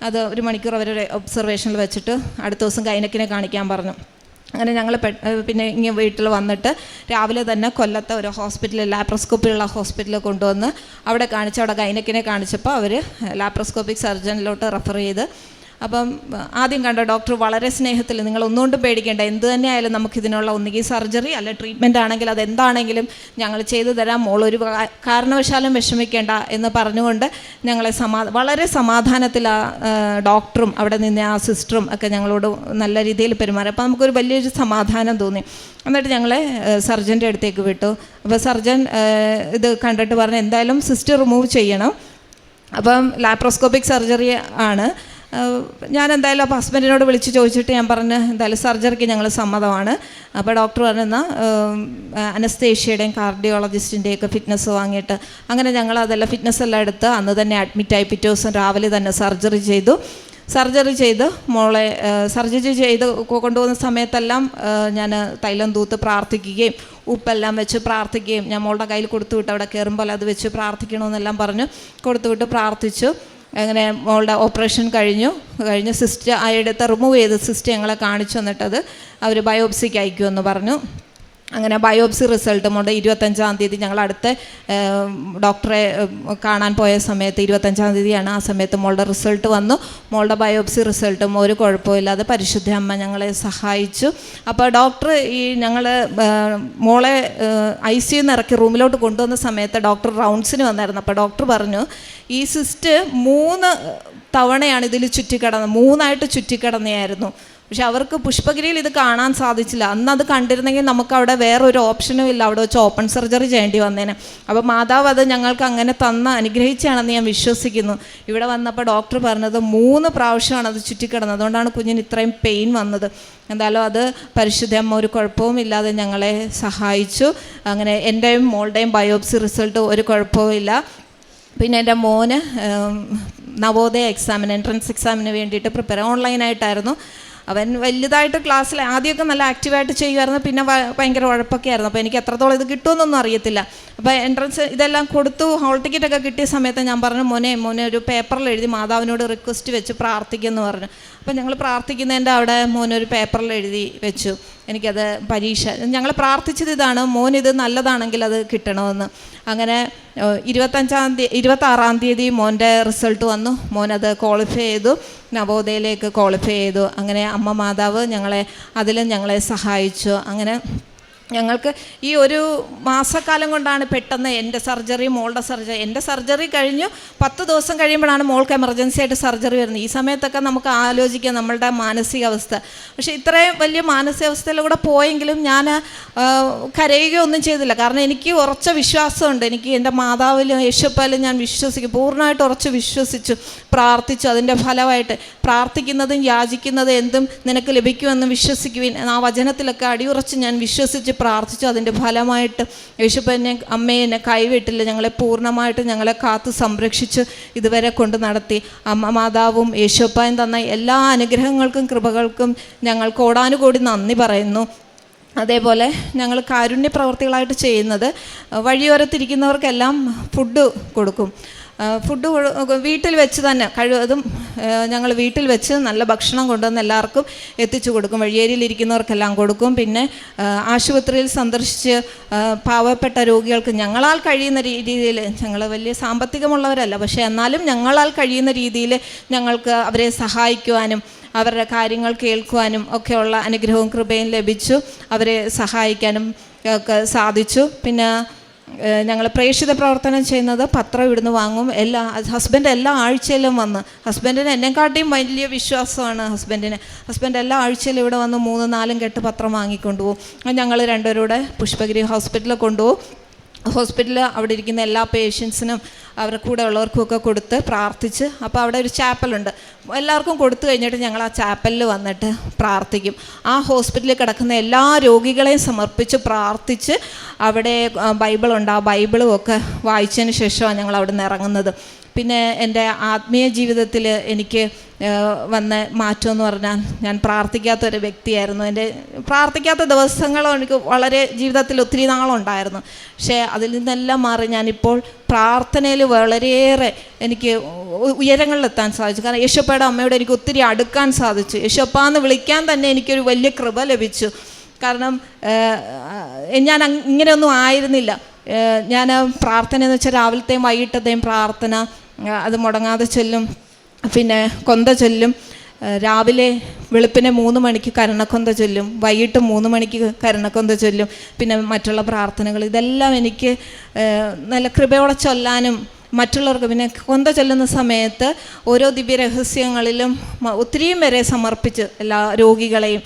അത് ഒരു മണിക്കൂർ അവരുടെ ഒബ്സർവേഷനിൽ വെച്ചിട്ട് അടുത്ത ദിവസം കൈനക്കിനെ കാണിക്കാൻ പറഞ്ഞു. അങ്ങനെ ഞങ്ങൾ പിന്നെ ഇങ്ങനെ വീട്ടിൽ വന്നിട്ട് രാവിലെ തന്നെ കൊല്ലത്തെ ഒരു ഹോസ്പിറ്റലിൽ ലാപ്രോസ്കോപ്പി ഉള്ള ഹോസ്പിറ്റലിൽ കൊണ്ടുവന്ന് അവിടെ കാണിച്ച് അവിടെ ഗൈനക്കിനെ കാണിച്ചപ്പോൾ അവർ ലാപ്രോസ്കോപ്പിക് സർജനിലോട്ട് റെഫർ ചെയ്ത് അപ്പം ആദ്യം കണ്ട ഡോക്ടർ വളരെ സ്നേഹത്തിൽ നിങ്ങൾ ഒന്നുകൊണ്ടും പേടിക്കേണ്ട എന്ത് തന്നെയായാലും നമുക്കിതിനുള്ള ഒന്നുകിൽ സർജറി അല്ല ട്രീറ്റ്മെന്റ് ആണെങ്കിൽ അത് എന്താണെങ്കിലും ഞങ്ങൾ ചെയ്തു തരാം മോൾ ഒരു കാരണവശാലും വിഷമിക്കേണ്ട എന്ന് പറഞ്ഞുകൊണ്ട് ഞങ്ങളെ സമാ വളരെ സമാധാനത്തിൽ ആ ഡോക്ടറും അവിടെ നിന്ന് ആ സിസ്റ്ററും ഒക്കെ ഞങ്ങളോട് നല്ല രീതിയിൽ പെരുമാറി. അപ്പോൾ നമുക്കൊരു വലിയൊരു സമാധാനം തോന്നി. എന്നിട്ട് ഞങ്ങളെ സർജന്റെ അടുത്തേക്ക് വിട്ടു. അപ്പോൾ സർജൻ ഇത് കണ്ടിട്ട് പറഞ്ഞു എന്തായാലും സിസ്റ്റർ റിമൂവ് ചെയ്യണം. അപ്പം ലാപ്രോസ്കോപ്പിക് സർജറി ആണ്. ഞാൻ എന്തായാലും അപ്പോൾ ഹസ്ബൻഡിനോട് വിളിച്ച് ചോദിച്ചിട്ട് ഞാൻ പറഞ്ഞ് എന്തായാലും സർജറിക്ക് ഞങ്ങൾ സമ്മതമാണ്. അപ്പോൾ ഡോക്ടർ പറഞ്ഞെന്ന അനസ്തേഷ്യയുടെയും കാർഡിയോളജിസ്റ്റിന്റെയും ഒക്കെ ഫിറ്റ്നസ് വാങ്ങിയിട്ട് അങ്ങനെ ഞങ്ങൾ അതെല്ലാം ഫിറ്റ്നസ് എല്ലാം എടുത്ത് അന്ന് തന്നെ അഡ്മിറ്റായി പിറ്റേ ദിവസം രാവിലെ തന്നെ സർജറി ചെയ്തു. സർജറി ചെയ്ത് മോളെ സർജറി ചെയ്ത് കൊണ്ടുപോകുന്ന സമയത്തെല്ലാം ഞാൻ തൈലം തൂത്ത് പ്രാർത്ഥിക്കുകയും ഉപ്പെല്ലാം വെച്ച് പ്രാർത്ഥിക്കുകയും ഞാൻ മോളുടെ കയ്യിൽ കൊടുത്തു വിട്ട് അവിടെ കയറുമ്പോൾ അത് വെച്ച് പ്രാർത്ഥിക്കണമെന്നെല്ലാം പറഞ്ഞു കൊടുത്തു വിട്ട് പ്രാർത്ഥിച്ചു. അങ്ങനെ മോളുടെ ഓപ്പറേഷൻ കഴിഞ്ഞു. കഴിഞ്ഞ് സിസ്റ്റർ ആ റിമൂവ് ചെയ്ത് സിസ്റ്റർ ഞങ്ങളെ കാണിച്ചു തന്നിട്ടത് അവർ ബയോപ്സിക്ക് അയക്കുമെന്ന് പറഞ്ഞു. അങ്ങനെ ബയോപ്സി റിസൾട്ട് മോളുടെ ഇരുപത്തഞ്ചാം തീയതി ഞങ്ങൾ അടുത്ത ഡോക്ടറെ കാണാൻ പോയ സമയത്ത് ഇരുപത്തഞ്ചാം തീയതിയാണ് ആ സമയത്ത് മോളുടെ റിസൾട്ട് വന്നു. മോളുടെ ബയോപ്സി റിസൾട്ടും ഒരു കുഴപ്പമില്ലാതെ പരിശുദ്ധ അമ്മ ഞങ്ങളെ സഹായിച്ചു. അപ്പോൾ ഡോക്ടർ ഈ ഞങ്ങൾ മോളെ ഐ സിന്ന് ഇറക്കി റൂമിലോട്ട് കൊണ്ടുവന്ന സമയത്ത് ഡോക്ടർ റൗണ്ട്സിന് വന്നായിരുന്നു. അപ്പോൾ ഡോക്ടർ പറഞ്ഞു ഈ സിസ്റ്റ് മൂന്ന് തവണയാണ് ഇതിൽ ചുറ്റിക്കിടന്നത് മൂന്നായിട്ട് ചുറ്റിക്കിടന്നെയായിരുന്നു. പക്ഷെ അവർക്ക് പുഷ്പഗിരിയിൽ ഇത് കാണാൻ സാധിച്ചില്ല. അന്ന് അത് കണ്ടിരുന്നെങ്കിൽ നമുക്ക് അവിടെ വേറെ ഒരു ഓപ്ഷനും ഇല്ല. അവിടെ വെച്ച് ഓപ്പൺ സർജറി ചെയ്യേണ്ടി വന്നേനെ. അപ്പോൾ മാതാവ് അത് ഞങ്ങൾക്ക് അങ്ങനെ തന്ന അനുഗ്രഹിച്ചാണെന്ന് ഞാൻ വിശ്വസിക്കുന്നു. ഇവിടെ വന്നപ്പോൾ ഡോക്ടർ പറഞ്ഞത് മൂന്ന് പ്രാവശ്യമാണ് അത് ചുറ്റിക്കിടന്നത്. അതുകൊണ്ടാണ് കുഞ്ഞിന് ഇത്രയും പെയിൻ വന്നത്. എന്തായാലും അത് പരിശുദ്ധ അമ്മ ഒരു കുഴപ്പവും ഇല്ലാതെ ഞങ്ങളെ സഹായിച്ചു. അങ്ങനെ എന്റെയും മോളുടെയും ബയോപ്സി റിസൾട്ട് ഒരു കുഴപ്പവും ഇല്ല. പിന്നെ എന്റെ മോന് നവോദയ എക്സാമിന് എൻട്രൻസ് എക്സാമിന് വേണ്ടിയിട്ട് പ്രിപ്പയർ ഓൺലൈനായിട്ടായിരുന്നു അവൻ വലുതായിട്ട് ക്ലാസ്സിൽ ആദ്യമൊക്കെ നല്ല ആക്റ്റീവായിട്ട് ചെയ്യുമായിരുന്നു പിന്നെ ഭയങ്കര ഉഴപ്പൊക്കെ ആയിരുന്നു അപ്പോൾ എനിക്ക് എത്രത്തോളം ഇത് കിട്ടുമെന്നൊന്നും അറിയത്തില്ല. അപ്പോൾ എൻട്രൻസ് ഇതെല്ലാം കൊടുത്തു. ഹോൾ ടിക്കറ്റ് ഒക്കെ കിട്ടിയ സമയത്ത് ഞാൻ പറഞ്ഞു മോനെ മോനെ ഒരു പേപ്പറിൽ എഴുതി മാതാവിനോട് റിക്വസ്റ്റ് വെച്ച് പ്രാർത്ഥിക്കുമെന്ന് പറഞ്ഞു. അപ്പോൾ ഞങ്ങൾ പ്രാർത്ഥിക്കുന്നതിന്റെ അവിടെ മോനൊരു പേപ്പറിൽ എഴുതി വെച്ചു. എനിക്കത് പരീക്ഷ ഞങ്ങൾ പ്രാർത്ഥിച്ചത് ഇതാണ്. മോൻ ഇത് നല്ലതാണെങ്കിൽ അത് കിട്ടണമെന്ന് അങ്ങനെ ഇരുപത്തഞ്ചാം തീയതി ഇരുപത്താറാം തീയതി മോന്റെ റിസൾട്ട് വന്നു. മോനത് ക്വാളിഫൈ ചെയ്തു. നവോദയയിലേക്ക് ക്വാളിഫൈ ചെയ്തു. അങ്ങനെ അമ്മ മാതാവ് ഞങ്ങളെ അതിലും ഞങ്ങളെ സഹായിച്ചു. അങ്ങനെ ഞങ്ങൾക്ക് ഈ ഒരു മാസക്കാലം കൊണ്ടാണ് പെട്ടെന്ന് എന്റെ സർജറി മോളുടെ സർജറി. എന്റെ സർജറി കഴിഞ്ഞു. പത്ത് ദിവസം കഴിയുമ്പോഴാണ് മോൾക്ക് എമർജൻസി ആയിട്ട് സർജറി വരുന്നത്. ഈ സമയത്തൊക്കെ നമുക്ക് ആലോചിക്കാം നമ്മളുടെ മാനസികാവസ്ഥ. പക്ഷേ ഇത്രയും വലിയ മാനസികാവസ്ഥയിലൂടെ പോയെങ്കിലും ഞാൻ കരയുകയൊന്നും ചെയ്തില്ല. കാരണം എനിക്ക് ഉറച്ച വിശ്വാസമുണ്ട്. എനിക്ക് എന്റെ മാതാവിലും യേശുപ്പാലും ഞാൻ വിശ്വസിക്കും. പൂർണമായിട്ട് ഉറച്ച് വിശ്വസിച്ചു പ്രാർത്ഥിച്ചു. അതിന്റെ ഫലമായിട്ട് പ്രാർത്ഥിക്കുന്നതും യാചിക്കുന്നതും എന്തും നിനക്ക് ലഭിക്കുമെന്ന് വിശ്വസിക്കുവിൻ. ആ വചനത്തിലൊക്കെ അടിയുറച്ച് ഞാൻ വിശ്വസിച്ച് പ്രാർത്ഥിച്ചു. അതിന്റെ ഫലമായിട്ട് യേശുപ്പനെ അമ്മയെ എന്നെ കൈവിട്ടില്ല. ഞങ്ങളെ പൂർണമായിട്ട് ഞങ്ങളെ കാത്തു സംരക്ഷിച്ച് ഇതുവരെ കൊണ്ട് നടത്തി. അമ്മ മാതാവും യേശുപ്പായും തന്ന എല്ലാ അനുഗ്രഹങ്ങൾക്കും കൃപകൾക്കും ഞങ്ങൾ കോടാനുകോടി നന്ദി പറയുന്നു. അതേപോലെ ഞങ്ങൾ കാരുണ്യ പ്രവർത്തികളായിട്ട് ചെയ്യുന്നത് വഴിയോരത്തിരിക്കുന്നവർക്കെല്ലാം ഫുഡ് കൊടുക്കും. ഫുഡ് വീട്ടിൽ വെച്ച് തന്നെ കഴിവതും ഞങ്ങൾ വീട്ടിൽ വെച്ച് നല്ല ഭക്ഷണം കൊണ്ടുവന്ന് എല്ലാവർക്കും എത്തിച്ചു കൊടുക്കും. വഴിയേരിയിലിരിക്കുന്നവർക്കെല്ലാം കൊടുക്കും. പിന്നെ ആശുപത്രിയിൽ സന്ദർശിച്ച് പാവപ്പെട്ട രോഗികൾക്ക് ഞങ്ങളാൽ കഴിയുന്ന രീതിയിൽ ഞങ്ങൾ വലിയ സാമ്പത്തികമുള്ളവരല്ല പക്ഷേ എന്നാലും ഞങ്ങളാൽ കഴിയുന്ന രീതിയിൽ ഞങ്ങൾക്ക് അവരെ സഹായിക്കുവാനും അവരുടെ കാര്യങ്ങൾ കേൾക്കുവാനും ഒക്കെയുള്ള അനുഗ്രഹവും കൃപയും ലഭിച്ചു. അവരെ സഹായിക്കാനും ഒക്കെ സാധിച്ചു. പിന്നെ ഞങ്ങൾ പ്രേക്ഷിത പ്രവർത്തനം ചെയ്യുന്നത് പത്രം ഇവിടുന്ന് വാങ്ങും. എല്ലാ ഹസ്ബൻഡ് എല്ലാ ആഴ്ചയിലും വന്ന് ഹസ്ബൻഡിന് എന്നെക്കാട്ടിയും വലിയ വിശ്വാസമാണ് ഹസ്ബൻഡിന് ഹസ്ബൻഡ് എല്ലാ ആഴ്ചയിലും ഇവിടെ വന്ന് മൂന്ന് നാലും കെട്ട് പത്രം വാങ്ങിക്കൊണ്ടുപോകും. ഞങ്ങൾ രണ്ടുപേരൂടെ പുഷ്പഗിരി ഹോസ്പിറ്റലിൽ കൊണ്ടുപോകും. ഹോസ്പിറ്റലിൽ അവിടെ ഇരിക്കുന്ന എല്ലാ പേഷ്യൻസിനും അവരുടെ കൂടെ ഉള്ളവർക്കും ഒക്കെ കൊടുത്ത് പ്രാർത്ഥിച്ച് അപ്പോൾ അവിടെ ഒരു ചാപ്പലുണ്ട്. എല്ലാവർക്കും കൊടുത്തു കഴിഞ്ഞിട്ട് ഞങ്ങൾ ആ ചാപ്പലിൽ വന്നിട്ട് പ്രാർത്ഥിക്കും. ആ ഹോസ്പിറ്റലിൽ കിടക്കുന്ന എല്ലാ രോഗികളെയും സമർപ്പിച്ച് പ്രാർത്ഥിച്ച് അവിടെ ബൈബിളുണ്ട്. ആ ബൈബിളും ഒക്കെ വായിച്ചതിന് ശേഷമാണ് ഞങ്ങൾ അവിടെ നിന്ന് ഇറങ്ങുന്നത്. പിന്നെ എന്റെ ആത്മീയ ജീവിതത്തിൽ എനിക്ക് വന്ന മാറ്റം എന്ന് പറഞ്ഞാൽ ഞാൻ പ്രാർത്ഥിക്കാത്ത ഒരു വ്യക്തിയായിരുന്നു. എന്റെ പ്രാർത്ഥിക്കാത്ത ദിവസങ്ങൾ എനിക്ക് വളരെ ജീവിതത്തിൽ ഒത്തിരി നാളുണ്ടായിരുന്നു. പക്ഷേ അതിൽ നിന്നെല്ലാം മാറി ഞാനിപ്പോൾ പ്രാർത്ഥനയിൽ വളരെയേറെ എനിക്ക് ഉയരങ്ങളിലെത്താൻ സാധിച്ചു. കാരണം യേശപ്പയുടെ അമ്മയോട് എനിക്ക് ഒത്തിരി അടുക്കാൻ സാധിച്ചു. യേശപ്പ എന്ന് വിളിക്കാൻ തന്നെ എനിക്കൊരു വലിയ കൃപ ലഭിച്ചു. കാരണം ഞാൻ ഇങ്ങനെയൊന്നും ആയിരുന്നില്ല. ഞാൻ പ്രാർത്ഥന എന്ന് വെച്ചാൽ രാവിലത്തെയും വൈകിട്ടത്തെയും പ്രാർത്ഥന അത് മുടങ്ങാതെ ചൊല്ലും. പിന്നെ കൊന്ത ചൊല്ലും. രാവിലെ വെളുപ്പിനെ മൂന്ന് മണിക്ക് കരണക്കൊന്ത ചൊല്ലും. വൈകിട്ട് മൂന്ന് മണിക്ക് കരണക്കൊന്ത ചൊല്ലും. പിന്നെ മറ്റുള്ള പ്രാർത്ഥനകൾ. ഇതെല്ലാം എനിക്ക് നല്ല കൃപയോടെ ചൊല്ലാനും മറ്റുള്ളവർക്ക് പിന്നെ കൊന്ത ചൊല്ലുന്ന സമയത്ത് ഓരോ ദിവ്യ രഹസ്യങ്ങളിലും ഒത്തിരിയും വരെ സമർപ്പിച്ച് എല്ലാ രോഗികളെയും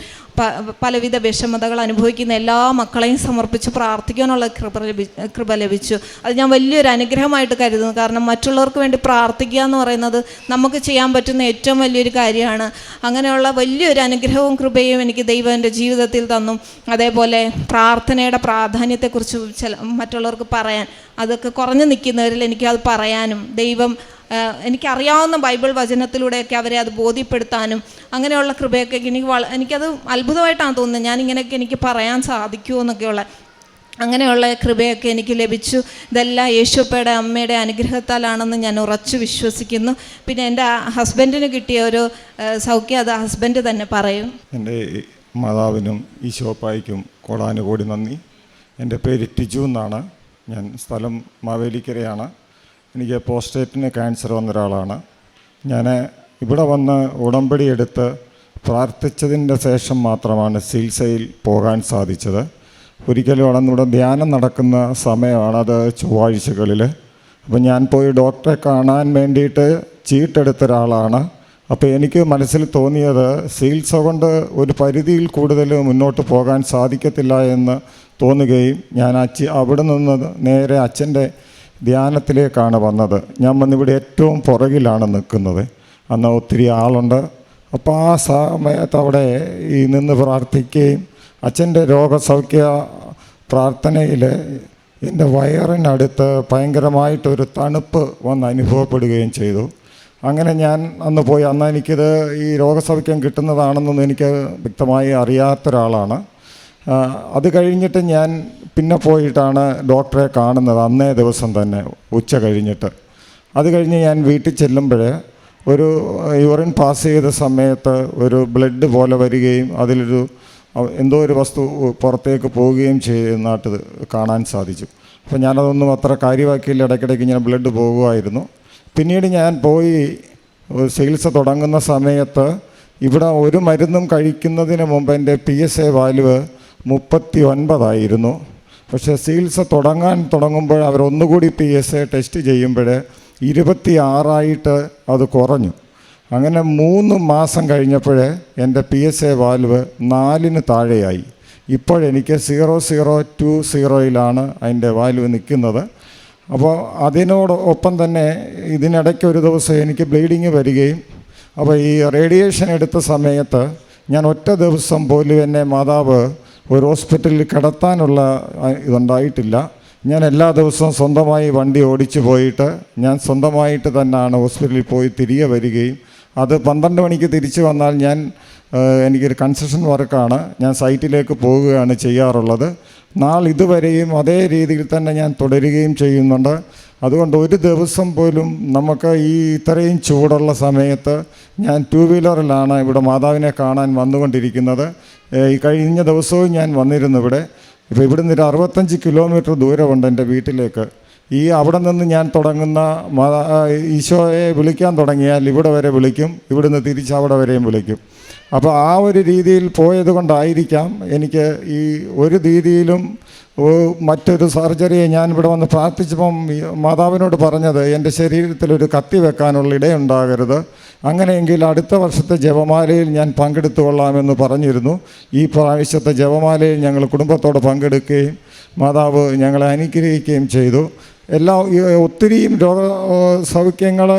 പലവിധ വിഷമതകൾ അനുഭവിക്കുന്ന എല്ലാ മക്കളെയും സമർപ്പിച്ച് പ്രാർത്ഥിക്കാനുള്ള കൃപ ലഭി കൃപ ലഭിച്ചു. അത് ഞാൻ വലിയൊരു അനുഗ്രഹമായിട്ട് കരുതുന്നു. കാരണം മറ്റുള്ളവർക്ക് വേണ്ടി പ്രാർത്ഥിക്കുക എന്ന് പറയുന്നത് നമുക്ക് ചെയ്യാൻ പറ്റുന്ന ഏറ്റവും വലിയൊരു കാര്യമാണ്. അങ്ങനെയുള്ള വലിയൊരു അനുഗ്രഹവും കൃപയും എനിക്ക് ദൈവം എന്റെ ജീവിതത്തിൽ തന്നു. അതേപോലെ പ്രാർത്ഥനയുടെ പ്രാധാന്യത്തെക്കുറിച്ച് ചില മറ്റുള്ളവർക്ക് പറയാൻ അതൊക്കെ കുറഞ്ഞു നിൽക്കുന്നവരിൽ എനിക്കത് പറയാനും ദൈവം എനിക്കറിയാവുന്ന ബൈബിൾ വചനത്തിലൂടെയൊക്കെ അവരെ അത് ബോധ്യപ്പെടുത്താനും അങ്ങനെയുള്ള കൃപയൊക്കെ എനിക്ക് വള എനിക്കത് അത്ഭുതമായിട്ടാണ് തോന്നുന്നത്. ഞാനിങ്ങനെയൊക്കെ എനിക്ക് പറയാൻ സാധിക്കുമോ എന്നൊക്കെയുള്ള അങ്ങനെയുള്ള കൃപയൊക്കെ എനിക്ക് ലഭിച്ചു. ഇതെല്ലാം യേശുപ്പയുടെ അമ്മയുടെ അനുഗ്രഹത്താലാണെന്ന് ഞാൻ ഉറച്ചു വിശ്വസിക്കുന്നു. പിന്നെ എന്റെ ഹസ്ബൻഡിന് കിട്ടിയ ഒരു സൗഖ്യം അത് ഹസ്ബൻഡ് തന്നെ പറയും. എന്റെ മാതാവിനും ഈശോപ്പായിക്കും കോടാനുകോടി നന്ദി. എന്റെ പേര് ടിജു എന്നാണ്. ഞാൻ സ്ഥലം മാവേലിക്കരയാണ്. എനിക്ക് പോസ്റ്റേറ്റിന് ക്യാൻസർ വന്ന ഒരാളാണ്. ഞാൻ ഇവിടെ വന്ന് ഉടമ്പടി എടുത്ത് പ്രാർത്ഥിച്ചതിന്റെ ശേഷം മാത്രമാണ് ചികിത്സയിൽ പോകാൻ സാധിച്ചത്. ഒരിക്കലും അവിടെ ധ്യാനം നടക്കുന്ന സമയമാണ് അത് ചൊവ്വാഴ്ചകളിൽ അപ്പോൾ ഞാൻ പോയി ഡോക്ടറെ കാണാൻ വേണ്ടിയിട്ട് ചീട്ടെടുത്ത ഒരാളാണ്. അപ്പോൾ എനിക്ക് മനസ്സിൽ തോന്നിയത് ചികിത്സ കൊണ്ട് ഒരു പരിധിയിൽ കൂടുതൽ മുന്നോട്ട് പോകാൻ സാധിക്കത്തില്ല എന്ന് തോന്നുകയും ഞാൻ അച്ഛ അവിടെ നിന്ന് നേരെ അച്ഛന്റെ ധ്യാനത്തിലേക്കാണ് വന്നത്. ഞാൻ വന്നിവിടെ ഏറ്റവും പുറകിലാണ് നിൽക്കുന്നത്. അന്ന് ഒത്തിരി ആളുണ്ട്. അപ്പോൾ ആ സമയത്ത് അവിടെ ഈ നിന്ന് പ്രാർത്ഥിക്കുകയും അച്ഛന്റെ രോഗസൗഖ്യ പ്രാർത്ഥനയിൽ എന്റെ വയറിനടുത്ത് ഭയങ്കരമായിട്ടൊരു തണുപ്പ് വന്ന് അനുഭവപ്പെടുകയും ചെയ്തു. അങ്ങനെ ഞാൻ അന്ന് പോയി അന്ന് എനിക്കിത് ഈ രോഗസൗഖ്യം കിട്ടുന്നതാണെന്നൊന്നും എനിക്ക് വ്യക്തമായി അറിയാത്ത ഒരാളാണ് ആ, അത് കഴിഞ്ഞിട്ട് ഞാൻ പിന്നെ പോയിട്ടാണ് ഡോക്ടറെ കാണുന്നത് അന്നേ ദിവസം തന്നെ ഉച്ച കഴിഞ്ഞിട്ട്. അത് കഴിഞ്ഞ് ഞാൻ വീട്ടിൽ ചെല്ലുമ്പോൾ ഒരു യൂറിൻ പാസ് ചെയ്ത സമയത്ത് ഒരു ബ്ലഡ് പോലെ വരികയും അതിലൊരു എന്തോ ഒരു വസ്തു പുറത്തേക്ക് പോവുകയും ചെയ്യുന്നതായിട്ട് കാണാൻ സാധിച്ചു. അപ്പോൾ ഞാനതൊന്നും അത്ര കാര്യമാക്കിയില്ല ഇടയ്ക്കിടയ്ക്ക് ഇങ്ങനെ ബ്ലഡ് പോകുമായിരുന്നു. പിന്നീട് ഞാൻ പോയി ചികിത്സ തുടങ്ങുന്ന സമയത്ത് ഇവിടെ ഒരു മരുന്നും കഴിക്കുന്നതിന് മുമ്പ് എന്റെ പി എസ് എ വാല്യൂ മുപ്പത്തി ഒൻപതായിരുന്നു പക്ഷെ ചികിത്സ തുടങ്ങാൻ തുടങ്ങുമ്പോൾ അവർ ഒന്നുകൂടി പി എസ് എ ടെസ്റ്റ് ചെയ്യുമ്പോൾ ഇരുപത്തി ആറായിട്ട് അത് കുറഞ്ഞു. അങ്ങനെ മൂന്ന് മാസം കഴിഞ്ഞപ്പോൾ എന്റെ പി എസ് എ വാൽവ് നാലിന് താഴെയായി. ഇപ്പോഴെനിക്ക് സീറോ സീറോ ടു സീറോയിലാണ് അതിന്റെ വാൽവ് നിൽക്കുന്നത്. അപ്പോൾ അതിനോട് ഒപ്പം തന്നെ ഇതിനിടയ്ക്ക് ഒരു ദിവസം എനിക്ക് ബ്ലീഡിങ് വരികയും അപ്പോൾ ഈ റേഡിയേഷൻ എടുത്ത സമയത്ത് ഞാൻ ഒറ്റ ദിവസം പോലും എന്നെ മാതാവ് ഒരു ഹോസ്പിറ്റലിൽ കിടത്താനുള്ള ഇതുണ്ടായിട്ടില്ല. ഞാൻ എല്ലാ ദിവസവും സ്വന്തമായി വണ്ടി ഓടിച്ചു പോയിട്ട് ഞാൻ സ്വന്തമായിട്ട് തന്നെയാണ് ഹോസ്പിറ്റലിൽ പോയി തിരികെ വരികയും. അത് പന്ത്രണ്ട് മണിക്ക് തിരിച്ചു വന്നാൽ ഞാൻ എനിക്കൊരു കൺസ്ട്രക്ഷൻ വർക്കാണ്. ഞാൻ സൈറ്റിലേക്ക് പോവുകയാണ് ചെയ്യാറുള്ളത്. നാൾ ഇതുവരെയും അതേ രീതിയിൽ തന്നെ ഞാൻ തുടരുകയും ചെയ്യുന്നുണ്ട്. അതുകൊണ്ട് ഒരു ദിവസം പോലും നമുക്ക് ഈ ഇത്രയും ചൂടുള്ള സമയത്ത് ഞാൻ ടൂ വീലറിലാണ് ഇവിടെ മാതാവിനെ കാണാൻ വന്നുകൊണ്ടിരിക്കുന്നത്. ഈ കഴിഞ്ഞ ദിവസവും ഞാൻ വന്നിരുന്നു ഇവിടെ. ഇപ്പോൾ ഇവിടുന്ന് ഒരു അറുപത്തഞ്ച് കിലോമീറ്റർ ദൂരമുണ്ട് എന്റെ വീട്ടിലേക്ക്. ഈ അവിടെ നിന്ന് ഞാൻ തുടങ്ങുന്ന ഈശോയെ വിളിക്കാൻ തുടങ്ങിയാൽ ഇവിടെ വരെ വിളിക്കും. ഇവിടുന്ന് തിരിച്ച് അവിടെ വരെയും വിളിക്കും. അപ്പോൾ ആ ഒരു രീതിയിൽ പോയത് കൊണ്ടായിരിക്കാം എനിക്ക് ഈ ഒരു രീതിയിലും മറ്റൊരു സർജറിയെ ഞാൻ ഇവിടെ വന്ന് പ്രാർത്ഥിച്ചപ്പം മാതാവിനോട് പറഞ്ഞത് എന്റെ ശരീരത്തിൽ ഒരു കത്തി വെക്കാനുള്ള ഇടയുണ്ടാകരുത്. അങ്ങനെയെങ്കിൽ അടുത്ത വർഷത്തെ ജപമാലയിൽ ഞാൻ പങ്കെടുത്തുകൊള്ളാമെന്ന് പറഞ്ഞിരുന്നു. ഈ പ്രാവശ്യത്തെ ജപമാലയിൽ ഞങ്ങൾ കുടുംബത്തോടെ പങ്കെടുക്കുകയും മാതാവ് ഞങ്ങളെ അനുഗ്രഹിക്കുകയും ചെയ്തു. എല്ലാ ഒത്തിരിയും രോഗ സൗഖ്യങ്ങൾ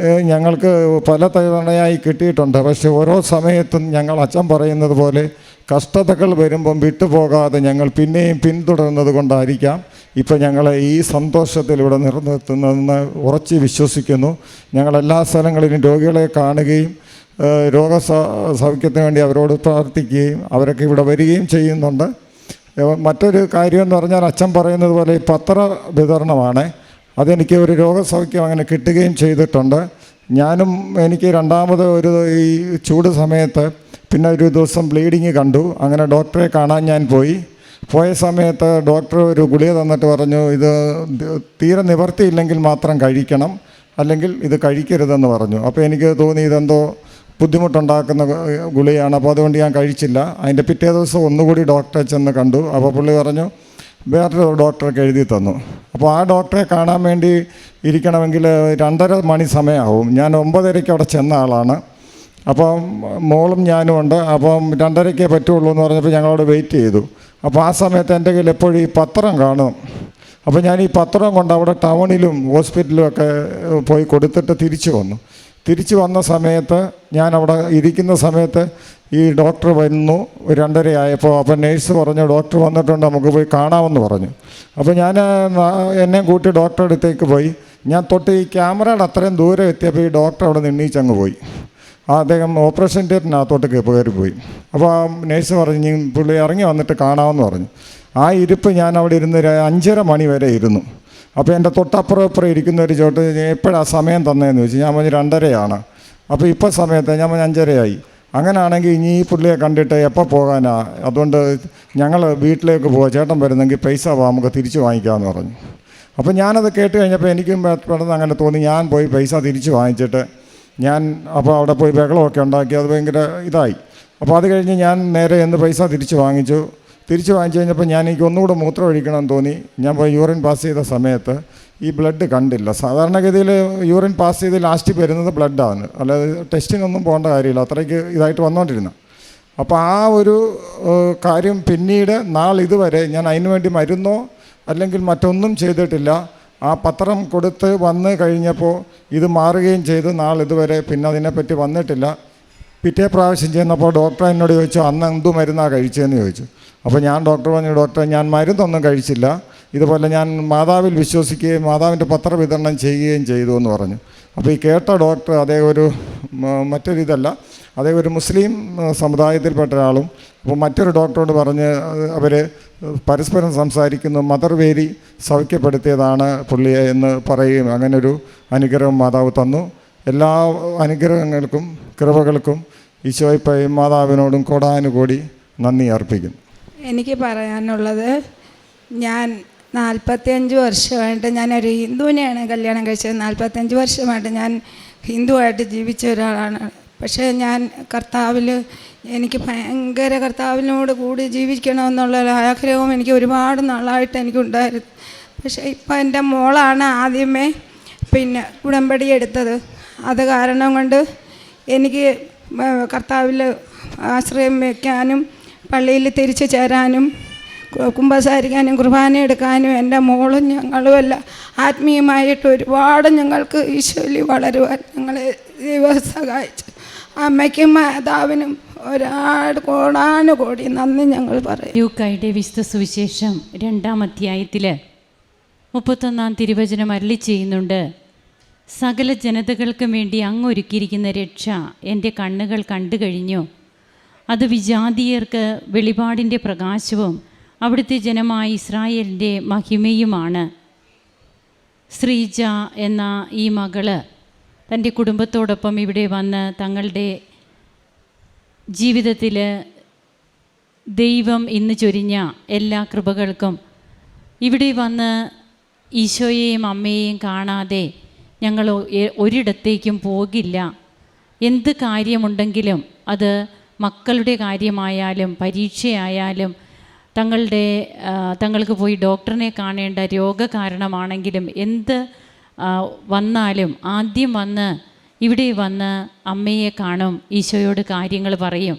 ഞങ്ങൾക്ക് പല തവണയായി കിട്ടിയിട്ടുണ്ട്. പക്ഷെ ഓരോ സമയത്തും ഞങ്ങൾ അച്ഛൻ പറയുന്നത് പോലെ കഷ്ടതകൾ വരുമ്പം വിട്ടുപോകാതെ ഞങ്ങൾ പിന്നെയും പിന്തുടരുന്നത് കൊണ്ടായിരിക്കാം. ഇപ്പം ഞങ്ങളെ ഈ സന്തോഷത്തിൽ ഇവിടെ നിലനിർത്തുന്നതെന്ന് ഉറച്ച് വിശ്വസിക്കുന്നു. ഞങ്ങൾ എല്ലാ സ്ഥലങ്ങളിലും രോഗികളെ കാണുകയും രോഗ സൗഖ്യത്തിന് വേണ്ടി അവരോട് പ്രാർത്ഥിക്കുകയും അവരൊക്കെ ഇവിടെ വരികയും ചെയ്യുന്നുണ്ട്. മറ്റൊരു കാര്യം എന്ന് പറഞ്ഞാൽ അച്ഛൻ പറയുന്നത് പോലെ പത്ര വിതരണമാണ്. അതെനിക്ക് ഒരു രോഗസൗഖ്യം അങ്ങനെ കിട്ടുകയും ചെയ്തിട്ടുണ്ട്. ഞാനും എനിക്ക് രണ്ടാമത് ഒരു ഈ ചൂട് സമയത്ത് പിന്നെ ഒരു ദിവസം ബ്ലീഡിങ് കണ്ടു. അങ്ങനെ ഡോക്ടറെ കാണാൻ ഞാൻ പോയി. പോയ സമയത്ത് ഡോക്ടർ ഒരു ഗുളിക തന്നിട്ട് പറഞ്ഞു ഇത് തീരെ നിവർത്തിയില്ലെങ്കിൽ മാത്രം കഴിക്കണം. അല്ലെങ്കിൽ ഇത് കഴിക്കരുതെന്ന് പറഞ്ഞു. അപ്പോൾ എനിക്ക് തോന്നി ഇതെന്തോ ബുദ്ധിമുട്ടുണ്ടാക്കുന്ന ഗുളിയാണ് അപ്പോൾ അതുകൊണ്ട് ഞാൻ കഴിച്ചില്ല. അതിന്റെ പിറ്റേ ദിവസം ഒന്നുകൂടി ഡോക്ടറെ ചെന്ന് കണ്ടു. അപ്പോൾ പുള്ളി പറഞ്ഞു വേറൊരു ഡോക്ടർക്ക് എഴുതി തന്നു. അപ്പോൾ ആ ഡോക്ടറെ കാണാൻ വേണ്ടി ഇരിക്കണമെങ്കിൽ രണ്ടര മണി സമയമാവും. ഞാൻ ഒമ്പതരയ്ക്ക് അവിടെ ചെന്ന ആളാണ്. അപ്പം മോളും ഞാനും ഉണ്ട്. അപ്പം രണ്ടരയ്ക്കേ പറ്റുള്ളൂ എന്ന് പറഞ്ഞപ്പോൾ ഞങ്ങളവിടെ വെയിറ്റ് ചെയ്തു. അപ്പോൾ ആ സമയത്ത് എന്റെ കയ്യിൽ എപ്പോഴും ഈ പത്രം കാണും. അപ്പോൾ ഞാൻ ഈ പത്രം കൊണ്ട് അവിടെ ടൗണിലും ഹോസ്പിറ്റലിലും ഒക്കെ പോയി കൊടുത്തിട്ട് തിരിച്ചു വന്നു. തിരിച്ചു വന്ന സമയത്ത് ഞാൻ അവിടെ ഇരിക്കുന്ന സമയത്ത് ഈ ഡോക്ടർ വന്നു രണ്ടരയായപ്പോൾ അപ്പം നേഴ്സ് പറഞ്ഞു ഡോക്ടർ വന്നിട്ടുണ്ട് നമുക്ക് പോയി കാണാമെന്ന് പറഞ്ഞു. അപ്പോൾ ഞാൻ എന്നെ കൂട്ടി ഡോക്ടറെ അടുത്തേക്ക് പോയി. ഞാൻ തൊട്ട് ഈ ക്യാമറയുടെ അത്രയും ദൂരം എത്തിയപ്പോൾ ഈ ഡോക്ടർ അവിടെ നിന്നീച്ചങ്ങ് പോയി. ആ അദ്ദേഹം ഓപ്പറേഷൻ തിയേറ്ററിനകത്തോട്ട് കയറി പോയി. അപ്പോൾ ആ നേഴ്സ് പറഞ്ഞു "ഇനി പുള്ളി ഇറങ്ങി വന്നിട്ട് കാണാമെന്ന് പറഞ്ഞു. ആ ഇരിപ്പ് ഞാൻ അവിടെ ഇരുന്ന് അഞ്ചര മണി വരെ ഇരുന്നു. അപ്പോൾ എന്റെ തൊട്ടപ്പുറം അപ്പുറം ഇരിക്കുന്ന ഒരു ചോട്ട് എപ്പോഴാണ് സമയം തന്നതെന്ന് ചോദിച്ചു. ഞാൻ പറഞ്ഞു രണ്ടരയാണ്. അപ്പോൾ ഇപ്പോൾ സമയത്ത് ഞാൻ പറഞ്ഞു അഞ്ചരയായി. അങ്ങനെയാണെങ്കിൽ ഇനി ഈ പുള്ളിയെ കണ്ടിട്ട് എപ്പോൾ പോകാനാ? അതുകൊണ്ട് ഞങ്ങൾ വീട്ടിലേക്ക് പോകുക ചേട്ടൻ വരുന്നെങ്കിൽ പൈസ വാ നമുക്ക് തിരിച്ചു വാങ്ങിക്കാമെന്ന് പറഞ്ഞു. അപ്പോൾ ഞാനത് കേട്ട് കഴിഞ്ഞപ്പോൾ എനിക്കും പെട്ടെന്ന് അങ്ങനെ തോന്നി. ഞാൻ പോയി പൈസ തിരിച്ചു വാങ്ങിച്ചിട്ട് ഞാൻ അപ്പോൾ അവിടെ പോയി ബഹളമൊക്കെ ഉണ്ടാക്കി. അത് ഭയങ്കര ഇതായി. അപ്പോൾ അത് കഴിഞ്ഞ് ഞാൻ നേരെ എന്ന് പൈസ തിരിച്ചു വാങ്ങിച്ചു. തിരിച്ചു വാങ്ങിച്ചു കഴിഞ്ഞപ്പോൾ ഞാൻ എനിക്ക് ഒന്നുകൂടെ മൂത്രം ഒഴിക്കണമെന്ന് തോന്നി. ഞാൻ പോയി യൂറിൻ പാസ് ചെയ്ത സമയത്ത് ഈ ബ്ലഡ് കണ്ടില്ല. സാധാരണഗതിയിൽ യൂറിൻ പാസ് ചെയ്ത് ലാസ്റ്റ് വരുന്നത് ബ്ലഡാണ് അല്ലാതെ ടെസ്റ്റിനൊന്നും പോകേണ്ട കാര്യമില്ല. അത്രയ്ക്ക് ഇതായിട്ട് വന്നുകൊണ്ടിരുന്ന അപ്പോൾ ആ ഒരു കാര്യം പിന്നീട് നാളിതുവരെ ഞാൻ അതിനു വേണ്ടി മരുന്നോ അല്ലെങ്കിൽ മറ്റൊന്നും ചെയ്തിട്ടില്ല. ആ പത്രം കൊടുത്ത് വന്ന് കഴിഞ്ഞപ്പോൾ ഇത് മാറുകയും ചെയ്ത് നാളിതുവരെ പിന്നെ അതിനെപ്പറ്റി വന്നിട്ടില്ല. പിറ്റേ പ്രാവശ്യം ചെന്നപ്പോൾ ഡോക്ടർ എന്നോട് ചോദിച്ചു അന്ന് എന്തു മരുന്നാണ് കഴിച്ചതെന്ന് ചോദിച്ചു. അപ്പോൾ ഞാൻ ഡോക്ടർ പറഞ്ഞു ഡോക്ടർ ഞാൻ മരുന്നൊന്നും കഴിച്ചില്ല. ഇതുപോലെ ഞാൻ മാതാവിൽ വിശ്വസിക്കുകയും മാതാവിന്റെ പത്രവിതരണം ചെയ്യുകയും ചെയ്തു എന്ന് പറഞ്ഞു. അപ്പോൾ ഈ കേട്ട ഡോക്ടർ അദ്ദേഹം ഒരു മറ്റൊരിതല്ല അദ്ദേഹം ഒരു മുസ്ലിം സമുദായത്തിൽപ്പെട്ട ഒരാളും. അപ്പോൾ മറ്റൊരു ഡോക്ടറോട് പറഞ്ഞ് അവർ പരസ്പരം സംസാരിക്കുന്നു മദർ വേരി സൗഖ്യപ്പെടുത്തിയതാണ് പുള്ളിയെ എന്ന് പറയുകയും അങ്ങനൊരു അനുഗ്രഹം മാതാവ് തന്നു. എല്ലാ അനുഗ്രഹങ്ങൾക്കും കൃപകൾക്കും ഈശോയ്പയും മാതാവിനോടും കോടാനുകൂടി നന്ദി അർപ്പിക്കുന്നു. എനിക്ക് പറയാനുള്ളത് ഞാൻ നാൽപ്പത്തിയഞ്ച് വർഷമായിട്ട് ഞാനൊരു ഹിന്ദുവിനെയാണ് കല്യാണം കഴിച്ചത്. നാൽപ്പത്തഞ്ച് വർഷമായിട്ട് ഞാൻ ഹിന്ദുവായിട്ട് ജീവിച്ച ഒരാളാണ്. പക്ഷേ ഞാൻ കർത്താവിൽ എനിക്ക് ഭയങ്കര കർത്താവിനോട് കൂടി ജീവിക്കണമെന്നുള്ള ആഗ്രഹവും എനിക്ക് ഒരുപാട് നാളായിട്ട് എനിക്കുണ്ടായിരുന്നു. പക്ഷേ ഇപ്പം എന്റെ മോളാണ് ആദ്യമേ പിന്നെ ഉടമ്പടി എടുത്തത്. അത് കാരണം കൊണ്ട് എനിക്ക് കർത്താവിൽ ആശ്രയം വയ്ക്കാനും പള്ളിയിൽ തിരിച്ചു ചേരാനും കുമ്പസാരിക്കാനും കുർബാന എടുക്കാനും എന്റെ മോളും ഞങ്ങളുമല്ല ആത്മീയമായിട്ട് ഒരുപാട് ഞങ്ങൾക്ക് ഈശോലി വളരുവാൻ ഞങ്ങളെ ദൈവം സഹായിച്ചു. അമ്മയ്ക്കും മാതാവിനും ഒരാട് കോടാനുകോടി നന്ദി ഞങ്ങൾ പറയും. ലൂക്കായുടെ വിശുദ്ധ സുവിശേഷം രണ്ടാം അധ്യായത്തിൽ മുപ്പത്തൊന്നാം തിരുവചനം അരളി ചെയ്യുന്നുണ്ട്. സകല ജനതകൾക്കും വേണ്ടി അങ്ങൊരുക്കിയിരിക്കുന്ന രക്ഷ എന്റെ കണ്ണുകൾ കണ്ടു കഴിഞ്ഞു അത് വിജാതീയർക്ക് വെളിപാടിന്റെ പ്രകാശവും അവിടുത്തെ ജനമായ ഇസ്രായേലിന്റെ മഹിമയുമാണ്. ശ്രീജ എന്ന ഈ മകൾ തന്റെ കുടുംബത്തോടൊപ്പം ഇവിടെ വന്ന് തങ്ങളുടെ ജീവിതത്തിൽ ദൈവം ഇന്ന് ചൊരിഞ്ഞ എല്ലാ കൃപകൾക്കും ഇവിടെ വന്ന് ഈശോയെയും അമ്മയെയും കാണാതെ ഞങ്ങൾ ഒരിടത്തേക്കും പോകില്ല. എന്ത് കാര്യമുണ്ടെങ്കിലും അത് മക്കളുടെ കാര്യമായാലും പരീക്ഷയായാലും തങ്ങളുടെ തങ്ങൾക്ക് പോയി ഡോക്ടറിനെ കാണേണ്ട രോഗകാരണമാണെങ്കിലും എന്ത് വന്നാലും ആദ്യം വന്ന് ഇവിടെ വന്ന് അമ്മയെ കാണും ഈശോയോട് കാര്യങ്ങൾ പറയും.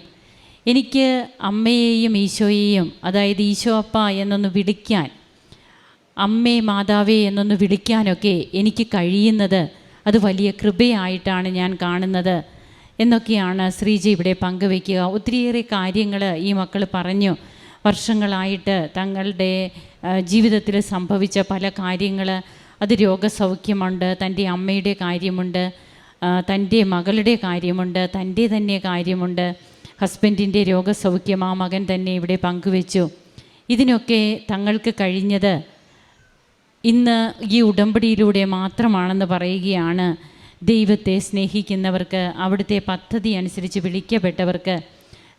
എനിക്ക് അമ്മയെയും ഈശോയെയും അതായത് ഈശോ അപ്പ എന്നൊന്ന് വിളിക്കാൻ അമ്മേ മാതാവേ എന്നൊന്ന് വിളിക്കാനൊക്കെ എനിക്ക് കഴിയുന്നത് അത് വലിയ കൃപയായിട്ടാണ് ഞാൻ കാണുന്നത് എന്നൊക്കെയാണ് ശ്രീജി ഇവിടെ പങ്കുവയ്ക്കുക. ഒത്തിരിയേറെ കാര്യങ്ങൾ ഈ മക്കൾ പറഞ്ഞു. വർഷങ്ങളായിട്ട് തങ്ങളുടെ ജീവിതത്തിൽ സംഭവിച്ച പല കാര്യങ്ങൾ. അത് രോഗസൗഖ്യമുണ്ട് തന്റെ അമ്മയുടെ കാര്യമുണ്ട് തന്റെ മകളുടെ കാര്യമുണ്ട് തന്റെ തന്നെ കാര്യമുണ്ട്. ഹസ്ബൻഡിന്റെ രോഗസൗഖ്യം ആ മകൻ തന്നെ ഇവിടെ പങ്കുവെച്ചു. ഇതിനൊക്കെ തങ്ങൾക്ക് കഴിഞ്ഞത് ഇന്ന് ഈ ഉടമ്പടിയിലൂടെ മാത്രമാണെന്ന് പറയുകയാണ് ദൈവത്തെ സ്നേഹിക്കുന്നവർക്ക് അവിടുത്തെ പദ്ധതി അനുസരിച്ച് വിളിക്കപ്പെട്ടവർക്ക്.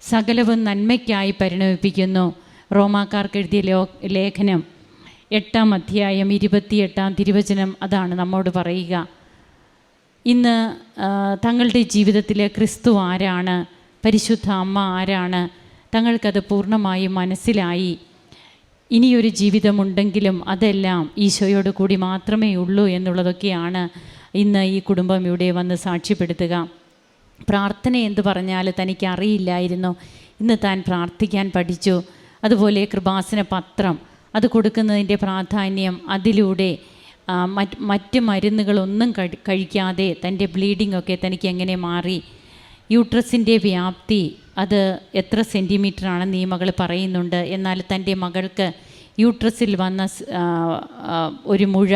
സകലവും നന്മയ്ക്കായി പരിണമിപ്പിക്കുന്നു. റോമാക്കാർക്ക് എഴുതിയ ലോ ലേഖനം എട്ടാം അധ്യായം ഇരുപത്തിയെട്ടാം തിരുവചനം അതാണ് നമ്മോട് പറയുക. ഇന്ന് തങ്ങളുടെ ജീവിതത്തിൽ ക്രിസ്തു ആരാണ്? പരിശുദ്ധ അമ്മ ആരാണ്? തങ്ങൾക്കത് പൂർണമായും മനസ്സിലായി. ഇനിയൊരു ജീവിതമുണ്ടെങ്കിലും അതെല്ലാം ഈശോയോട് കൂടി മാത്രമേ ഉള്ളൂ എന്നുള്ളതൊക്കെയാണ് ഇന്ന് ഈ കുടുംബം ഇവിടെ വന്ന് സാക്ഷ്യപ്പെടുത്തുക. പ്രാർത്ഥന എന്ത് പറഞ്ഞാൽ തനിക്ക് അറിയില്ലായിരുന്നു ഇന്ന് താൻ പ്രാർത്ഥിക്കാൻ പഠിച്ചു. അതുപോലെ കൃപാസന പത്രം അത് കൊടുക്കുന്നതിന്റെ പ്രാധാന്യം അതിലൂടെ മറ്റ് മറ്റ് മരുന്നുകളൊന്നും കഴിക്കാതെ തന്റെ ബ്ലീഡിംഗ് ഒക്കെ തനിക്ക് എങ്ങനെ മാറി. യൂട്രസിന്റെ വ്യാപ്തി അത് എത്ര സെന്റിമീറ്റർ നിയമകൾ പറയുന്നുണ്ട്. എന്നാൽ തന്റെ മകൾക്ക് യൂട്രസിൽ വന്ന ഒരു മുഴ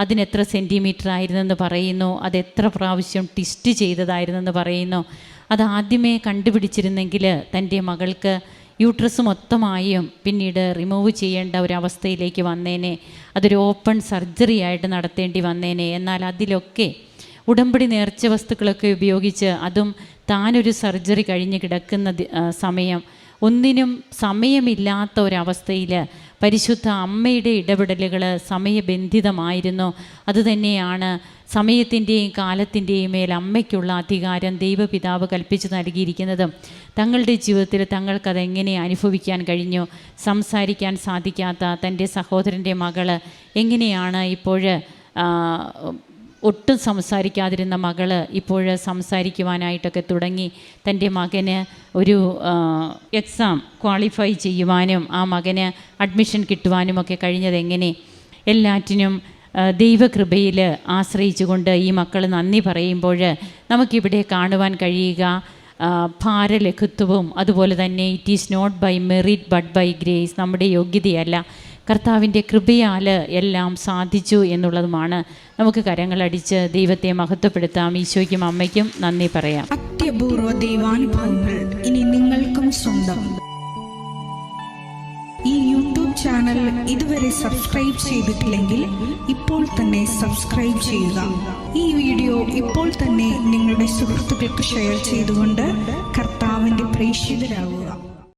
അതിനെത്ര സെന്റിമീറ്റർ ആയിരുന്നെന്ന് പറയുന്നു അത് എത്ര പ്രാവശ്യം ടിസ്റ്റ് ചെയ്തതായിരുന്നെന്ന് പറയുന്നു. അത് ആദ്യമേ കണ്ടുപിടിച്ചിരുന്നെങ്കിൽ തന്റെ മകൾക്ക് യൂട്രസ് മൊത്തമായും പിന്നീട് റിമൂവ് ചെയ്യേണ്ട ഒരവസ്ഥയിലേക്ക് വന്നേനെ. അതൊരു ഓപ്പൺ സർജറി ആയിട്ട് നടത്തേണ്ടി വന്നേനെ. എന്നാൽ അതിലൊക്കെ ഉടമ്പടി നേർച്ച വസ്തുക്കളൊക്കെ ഉപയോഗിച്ച് അതും താനൊരു സർജറി കഴിഞ്ഞ് കിടക്കുന്ന സമയം. ഒന്നിനും സമയമില്ലാത്ത ഒരവസ്ഥയിൽ പരിശുദ്ധ അമ്മയുടെ ഇടപെടലുകൾ സമയബന്ധിതമായിരുന്നു. അതുതന്നെയാണ് സമയത്തിന്റെയും കാലത്തിന്റെയും മേൽ അമ്മയ്ക്കുള്ള അധികാരം ദൈവപിതാവ് കൽപ്പിച്ചു നൽകിയിരിക്കുന്നതും. തങ്ങളുടെ ജീവിതത്തിൽ തങ്ങൾക്കതെങ്ങനെ അനുഭവിക്കാൻ കഴിഞ്ഞു? സംസാരിക്കാൻ സാധിക്കാത്ത തന്റെ സഹോദരന്റെ മകൾ എങ്ങനെയാണ് ഇപ്പോൾ ഒട്ടും സംസാരിക്കാതിരുന്ന മകൾ ഇപ്പോൾ സംസാരിക്കുവാനായിട്ടൊക്കെ തുടങ്ങി. തന്റെ മകന് ഒരു എക്സാം ക്വാളിഫൈ ചെയ്യുവാനും ആ മകന് അഡ്മിഷൻ കിട്ടുവാനുമൊക്കെ കഴിഞ്ഞത് എങ്ങനെ എല്ലാറ്റിനും ദൈവകൃപയിൽ ആശ്രയിച്ചുകൊണ്ട് ഈ മക്കൾ നന്ദി പറയുമ്പോൾ നമുക്കിവിടെ കാണുവാൻ കഴിയുക. ഭാരലഘുത്വവും അതുപോലെ തന്നെ it is not by merit but by grace നമ്മുടെ യോഗ്യതയല്ല. കർത്താവിന്റെ കൃപയാൽ എല്ലാം സാധിച്ചു എന്നുള്ളതുമാണ്. നമുക്ക് കരങ്ങളടിച്ച് ദൈവത്തെ മഹത്വപ്പെടുത്താം. ഈശോയ്ക്കും അമ്മയ്ക്കും നന്ദി പറയാം. അത്യപൂർവ ദൈവാനുഭവങ്ങൾ ഇനി നിങ്ങൾക്കും സ്വന്തം. ഈ യൂട്യൂബ് ചാനൽ ഇതുവരെ സബ്സ്ക്രൈബ് ചെയ്തിട്ടില്ലെങ്കിൽ ഇപ്പോൾ തന്നെ സബ്സ്ക്രൈബ് ചെയ്യുക. ഈ വീഡിയോ ഇപ്പോൾ തന്നെ നിങ്ങളുടെ സുഹൃത്തുക്കൾക്ക് ഷെയർ ചെയ്തുകൊണ്ട് കർത്താവിന്റെ പ്രേക്ഷിതരാകുക